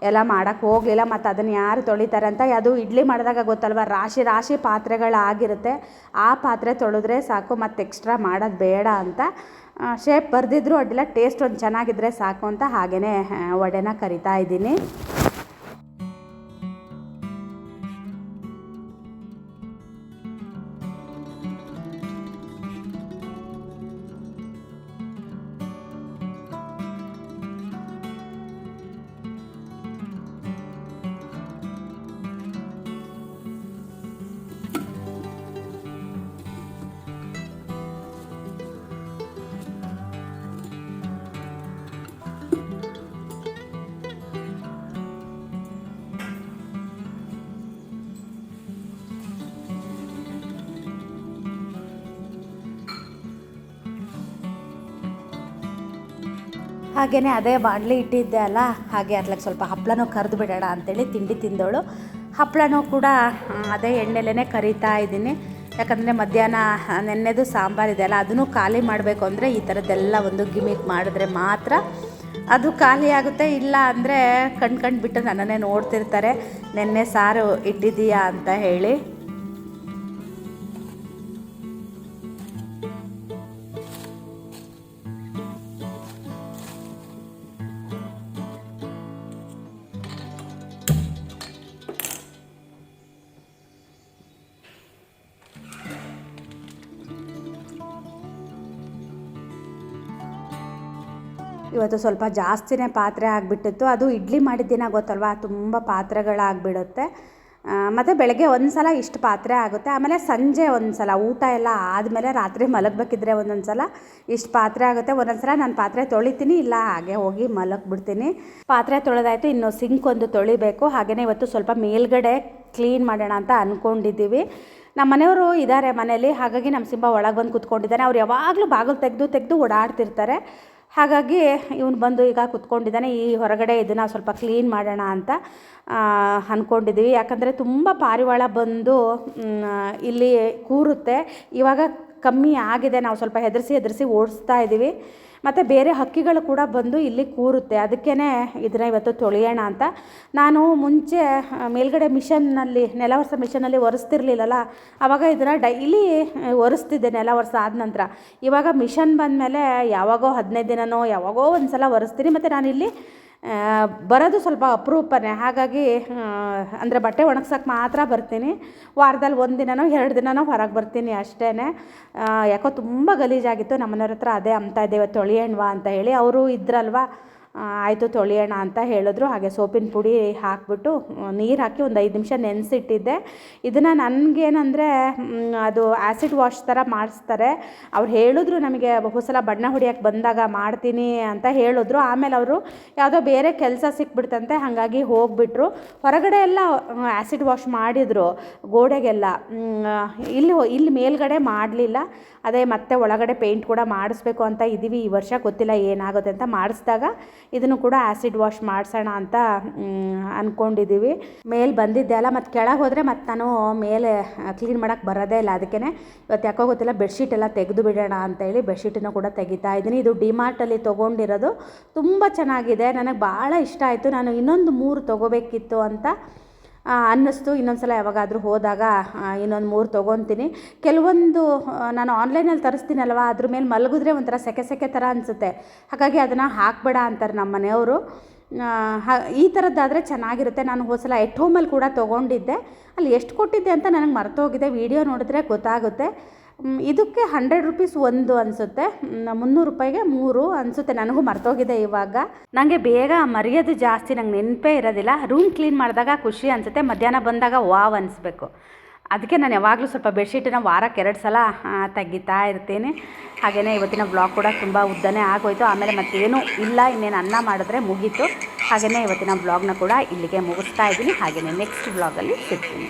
ಎಲ್ಲ ಮಾಡೋಕ್ಕೆ ಹೋಗಲಿಲ್ಲ ಮತ್ತು ಅದನ್ನು ಯಾರು ತೊಳಿತಾರೆ ಅಂತ. ಅದು ಇಡ್ಲಿ ಮಾಡಿದಾಗ ಗೊತ್ತಲ್ವ, ರಾಶಿ ರಾಶಿ ಪಾತ್ರೆಗಳಾಗಿರುತ್ತೆ. ಆ ಪಾತ್ರೆ ತೊಳೆದ್ರೆ ಸಾಕು, ಮತ್ತು ಎಕ್ಸ್ಟ್ರಾ ಮಾಡೋದು ಬೇಡ ಅಂತ. ಶೇಪ್ ಬರೆದಿದ್ರು ಅಡ್ಡಿಲ್ಲ ಟೇಸ್ಟ್ ಒಂದು ಚೆನ್ನಾಗಿದ್ದರೆ ಸಾಕು ಅಂತ ಹಾಗೆಯೇ ವಡೆನ ಕರಿತಾ ಇದ್ದೀನಿ. ಹಾಗೆಯೇ ಅದೇ ಬಾಣಲಿ ಇಟ್ಟಿದ್ದೆ ಅಲ್ಲ, ಹಾಗೆ ಅದ್ಲಾಗ ಸ್ವಲ್ಪ ಹಪ್ಪಳನೂ ಕರೆದು ಬಿಡೋಣ ಅಂತೇಳಿ ತಿಂಡಿ ತಿಂದವಳು. ಹಪ್ಪಳನೂ ಕೂಡ ಅದೇ ಎಣ್ಣೆಲೇ ಕರಿತಾ ಇದ್ದೀನಿ. ಯಾಕಂದರೆ ಮಧ್ಯಾಹ್ನ ನೆನ್ನೆದು ಸಾಂಬಾರು ಇದೆ ಅಲ್ಲ, ಅದನ್ನು ಖಾಲಿ ಮಾಡಬೇಕು ಅಂದರೆ ಈ ಥರದ್ದೆಲ್ಲ ಒಂದು ಗಿಮಿಕ್ ಮಾಡಿದ್ರೆ ಮಾತ್ರ ಅದು ಖಾಲಿ ಆಗುತ್ತೆ. ಇಲ್ಲ ಅಂದರೆ ಕಣ್ ಕಣ್ ಬಿಟ್ಟು ನನ್ನನ್ನೇ ನೋಡ್ತಿರ್ತಾರೆ. ನೆನ್ನೆ ಸಾರು ಇಟ್ಟಿದ್ದೀಯಾ ಅಂತ ಹೇಳಿ. ಇವತ್ತು ಸ್ವಲ್ಪ ಜಾಸ್ತಿನೇ ಪಾತ್ರೆ ಆಗಿಬಿಟ್ಟಿತ್ತು. ಅದು ಇಡ್ಲಿ ಮಾಡಿದ್ದಿನ ಗೊತ್ತಲ್ವಾ? ತುಂಬ ಪಾತ್ರೆಗಳಾಗ್ಬಿಡುತ್ತೆ. ಮತ್ತು ಬೆಳಗ್ಗೆ ಒಂದು ಸಲ ಇಷ್ಟು ಪಾತ್ರೆ ಆಗುತ್ತೆ. ಆಮೇಲೆ ಸಂಜೆ ಒಂದು ಸಲ ಊಟ ಎಲ್ಲ ಆದಮೇಲೆ ರಾತ್ರಿ ಮಲಗಬೇಕಿದ್ರೆ ಒಂದೊಂದು ಸಲ ಇಷ್ಟು ಪಾತ್ರೆ ಆಗುತ್ತೆ. ಒಂದೊಂದು ಸಲ ನಾನು ಪಾತ್ರೆ ತೊಳಿತೀನಿ, ಇಲ್ಲ ಹಾಗೆ ಹೋಗಿ ಮಲಗಿಬಿಡ್ತೀನಿ. ಪಾತ್ರೆ ತೊಳೆದಾಯಿತು, ಇನ್ನು ಸಿಂಕ್ ಒಂದು ತೊಳಿಬೇಕು. ಹಾಗೆಯೇ ಇವತ್ತು ಸ್ವಲ್ಪ ಮೇಲ್ಗಡೆ ಕ್ಲೀನ್ ಮಾಡೋಣ ಅಂತ ಅಂದ್ಕೊಂಡಿದ್ದೀವಿ ನಮ್ಮ ಮನೆಯವರು ಇದ್ದಾರೆ ಮನೇಲಿ, ಹಾಗಾಗಿ ನಮ್ಮ ಸಿಂಹ ಒಳಗೆ ಬಂದು ಕೂತ್ಕೊಂಡಿದ್ದಾನೆ. ಅವ್ರು ಯಾವಾಗಲೂ ಬಾಗಿಲು ತೆಗೆದು ತೆಗೆದು ಓಡಾಡ್ತಿರ್ತಾರೆ. ಹಾಗಾಗಿ ಇವನು ಬಂದು ಈಗ ಕುತ್ಕೊಂಡಿದ್ದಾನೆ, ಈ ಹೊರಗಡೆ ಇದನ್ನು ಸ್ವಲ್ಪ ಕ್ಲೀನ್ ಮಾಡೋಣ ಅಂತ ಅಂದ್ಕೊಂಡಿದ್ದೀವಿ ಯಾಕಂದರೆ ತುಂಬ ಪಾರಿವಾಳ ಬಂದು ಇಲ್ಲಿ ಕೂರುತ್ತೆ. ಇವಾಗ ಕಮ್ಮಿ ಆಗಿದೆ. ನಾವು ಸ್ವಲ್ಪ ಹೆದರಿಸಿ ಹೆದರಿಸಿ ಓಡಿಸ್ತಾ ಇದ್ದೀವಿ ಮತ್ತು ಬೇರೆ ಹಕ್ಕಿಗಳು ಕೂಡ ಬಂದು ಇಲ್ಲಿ ಕೂರುತ್ತೆ. ಅದಕ್ಕೇ ಇದನ್ನ ಇವತ್ತು ತೊಳೆಯೋಣ ಅಂತ. ನಾನು ಮುಂಚೆ ಮೇಲ್ಗಡೆ ಮಿಷನ್ನಲ್ಲಿ, ನೆಲ ವರ್ಷ ಮಿಷನಲ್ಲಿ ಒರೆಸ್ತಿರ್ಲಿಲ್ಲಲ್ಲ ಆವಾಗ ಇದನ್ನು ಡೈಲಿ ಒರೆಸ್ತಿದ್ದೆ ನೆಲ ವರ್ಷ ಆದ ನಂತರ. ಇವಾಗ ಮಿಷನ್ ಬಂದಮೇಲೆ ಯಾವಾಗೋ ಹದಿನೈದು ದಿನನೋ, ಯಾವಾಗೋ ಒಂದು ಸಲ ಒರೆಸ್ತೀನಿ. ಮತ್ತು ನಾನಿಲ್ಲಿ ಬರೋದು ಸ್ವಲ್ಪ ಅಪರೂಪನೇ. ಹಾಗಾಗಿ ಅಂದರೆ ಬಟ್ಟೆ ಒಣಗ್ಸೋಕೆ ಮಾತ್ರ ಬರ್ತೀನಿ. ವಾರದಲ್ಲಿ ಒಂದು ದಿನನೋ ಎರಡು ದಿನನೋ ಹೊರಗೆ ಬರ್ತೀನಿ ಅಷ್ಟೇ ಯಾಕೋ ತುಂಬ ಗಲೀಜಾಗಿತ್ತು. ನಮ್ಮನೆಯವ್ರ ಹತ್ರ ಅದೇ ಅಂತ ಇದ್ದೇವೆ ತೊಳೆಯೋಣ್ವಾ ಅಂತ ಹೇಳಿ. ಅವರು ಇದ್ರಲ್ವಾ ಆಯಿತು ತೊಳೆಯೋಣ ಅಂತ ಹೇಳಿದ್ರು. ಹಾಗೆ ಸೋಪಿನ ಪುಡಿ ಹಾಕ್ಬಿಟ್ಟು ನೀರು ಹಾಕಿ ಒಂದು ಐದು ನಿಮಿಷ ನೆನೆಸಿಟ್ಟಿದ್ದೆ. ಇದನ್ನು ನನಗೇನಂದರೆ ಅದು ಆ್ಯಸಿಡ್ ವಾಶ್ ಥರ ಮಾಡಿಸ್ತಾರೆ. ಅವ್ರು ಹೇಳಿದ್ರು ನಮಗೆ, ಬಹು ಸಲ ಬಣ್ಣ ಹೊಡಿಯೋಕ್ಕೆ ಬಂದಾಗ ಮಾಡ್ತೀನಿ ಅಂತ ಹೇಳಿದ್ರು. ಆಮೇಲೆ ಅವರು ಯಾವುದೋ ಬೇರೆ ಕೆಲಸ ಸಿಕ್ಬಿಡ್ತಂತೆ, ಹಾಗಾಗಿ ಹೋಗಿಬಿಟ್ರು. ಹೊರಗಡೆ ಎಲ್ಲ ಆ್ಯಸಿಡ್ ವಾಶ್ ಮಾಡಿದರು, ಗೋಡೆಗೆಲ್ಲ. ಇಲ್ಲಿ ಇಲ್ಲಿ ಮೇಲ್ಗಡೆ ಮಾಡಲಿಲ್ಲ. ಅದೇ ಮತ್ತೆ ಒಳಗಡೆ ಪೇಂಟ್ ಕೂಡ ಮಾಡಿಸ್ಬೇಕು ಅಂತ ಇದ್ದೀವಿ ಈ ವರ್ಷ ಗೊತ್ತಿಲ್ಲ ಏನಾಗುತ್ತೆ ಅಂತ ಮಾಡಿಸಿದಾಗ ಇದನ್ನು ಕೂಡ ಆ್ಯಸಿಡ್ ವಾಶ್ ಮಾಡಿಸೋಣ ಅಂತ ಅಂದ್ಕೊಂಡಿದ್ದೀವಿ ಮೇಲೆ ಬಂದಿದ್ದೆ ಅಲ್ಲ, ಮತ್ತು ಕೆಳಗೆ ಹೋದರೆ ಮತ್ತು ನಾನು ಮೇಲೆ ಕ್ಲೀನ್ ಮಾಡೋಕ್ಕೆ ಬರೋದೇ ಇಲ್ಲ ಅದಕ್ಕೆ ಇವತ್ತು ಯಾಕೋ ಗೊತ್ತಿಲ್ಲ ಬೆಡ್ಶೀಟ್ ಎಲ್ಲ ತೆಗೆದು ಬಿಡೋಣ ಅಂತೇಳಿ ಬೆಡ್ಶೀಟನ್ನು ಕೂಡ ತೆಗಿತಾ ಇದ್ದೀನಿ. ಇದು ಡಿಮಾರ್ಟಲ್ಲಿ ತೊಗೊಂಡಿರೋದು. ತುಂಬ ಚೆನ್ನಾಗಿದೆ. ನನಗೆ ಭಾಳ ಇಷ್ಟ ಆಯಿತು. ನಾನು ಇನ್ನೊಂದು ಮೂರು ತೊಗೋಬೇಕಿತ್ತು ಅಂತ. ಅನ್ನಿಸ್ತು. ಇನ್ನೊಂದು ಸಲ ಯಾವಾಗಾದರೂ ಹೋದಾಗ ಇನ್ನೊಂದು ಮೂರು ತೊಗೊತೀನಿ. ಕೆಲವೊಂದು ನಾನು ಆನ್ಲೈನಲ್ಲಿ ತರಿಸ್ತೀನಲ್ವ? ಅದ್ರ ಮೇಲೆ ಮಲಗಿದ್ರೆ ಒಂಥರ ಸೆಕೆ ಸೆಕೆ ಥರ ಅನಿಸುತ್ತೆ. ಹಾಗಾಗಿ ಅದನ್ನು ಹಾಕಬೇಡ ಅಂತಾರೆ ನಮ್ಮ ಮನೆಯವರು. ಈ ಥರದ್ದಾದರೆ ಚೆನ್ನಾಗಿರುತ್ತೆ. ನಾನು ಹೋದ ಸಲ ಎಟ್ ಹೋಮಲ್ಲಿ ಕೂಡ ತೊಗೊಂಡಿದ್ದೆ. ಅಲ್ಲಿ ಎಷ್ಟು ಕೊಟ್ಟಿದ್ದೆ ಅಂತ ನನಗೆ ಮರ್ತೋಗಿದೆ. ವಿಡಿಯೋ ನೋಡಿದ್ರೆ ಗೊತ್ತಾಗುತ್ತೆ. ಇದಕ್ಕೆ ಹಂಡ್ರೆಡ್ ರುಪೀಸ್ ಒಂದು ಅನಿಸುತ್ತೆ. ಮುನ್ನೂರು ರೂಪಾಯಿಗೆ ಮೂರು ಅನಿಸುತ್ತೆ. ನನಗೂ ಮರ್ತೋಗಿದೆ ಇವಾಗ. ನನಗೆ ಬೇಗ ಮರೆಯೋದು ಜಾಸ್ತಿ, ನಂಗೆ ನೆನಪೇ ಇರೋದಿಲ್ಲ. ರೂಮ್ ಕ್ಲೀನ್ ಮಾಡಿದಾಗ ಖುಷಿ ಅನಿಸುತ್ತೆ. ಮಧ್ಯಾಹ್ನ ಬಂದಾಗ ವಾವ್ ಅನಿಸ್ಬೇಕು. ಅದಕ್ಕೆ ನಾನು ಯಾವಾಗಲೂ ಸ್ವಲ್ಪ ಬೆಡ್ಶೀಟನ್ನ ವಾರಕ್ಕೆ ಎರಡು ಸಲ ತೆಗಿತಾ ಇರ್ತೀನಿ. ಹಾಗೆಯೇ ಇವತ್ತಿನ ಬ್ಲಾಗ್ ಕೂಡ ತುಂಬ ಉದ್ದನೇ ಆಗೋಯಿತು. ಆಮೇಲೆ ಮತ್ತೇನು ಇಲ್ಲ, ಇನ್ನೇನು ಅನ್ನ ಮಾಡಿದ್ರೆ ಮುಗೀತು. ಹಾಗೆಯೇ ಇವತ್ತಿನ ಬ್ಲಾಗ್ನ ಕೂಡ ಇಲ್ಲಿಗೆ ಮುಗಿಸ್ತಾ ಇದ್ದೀನಿ. ಹಾಗೆಯೇ ನೆಕ್ಸ್ಟ್ ಬ್ಲಾಗಲ್ಲಿ ಸಿಗ್ತೀನಿ.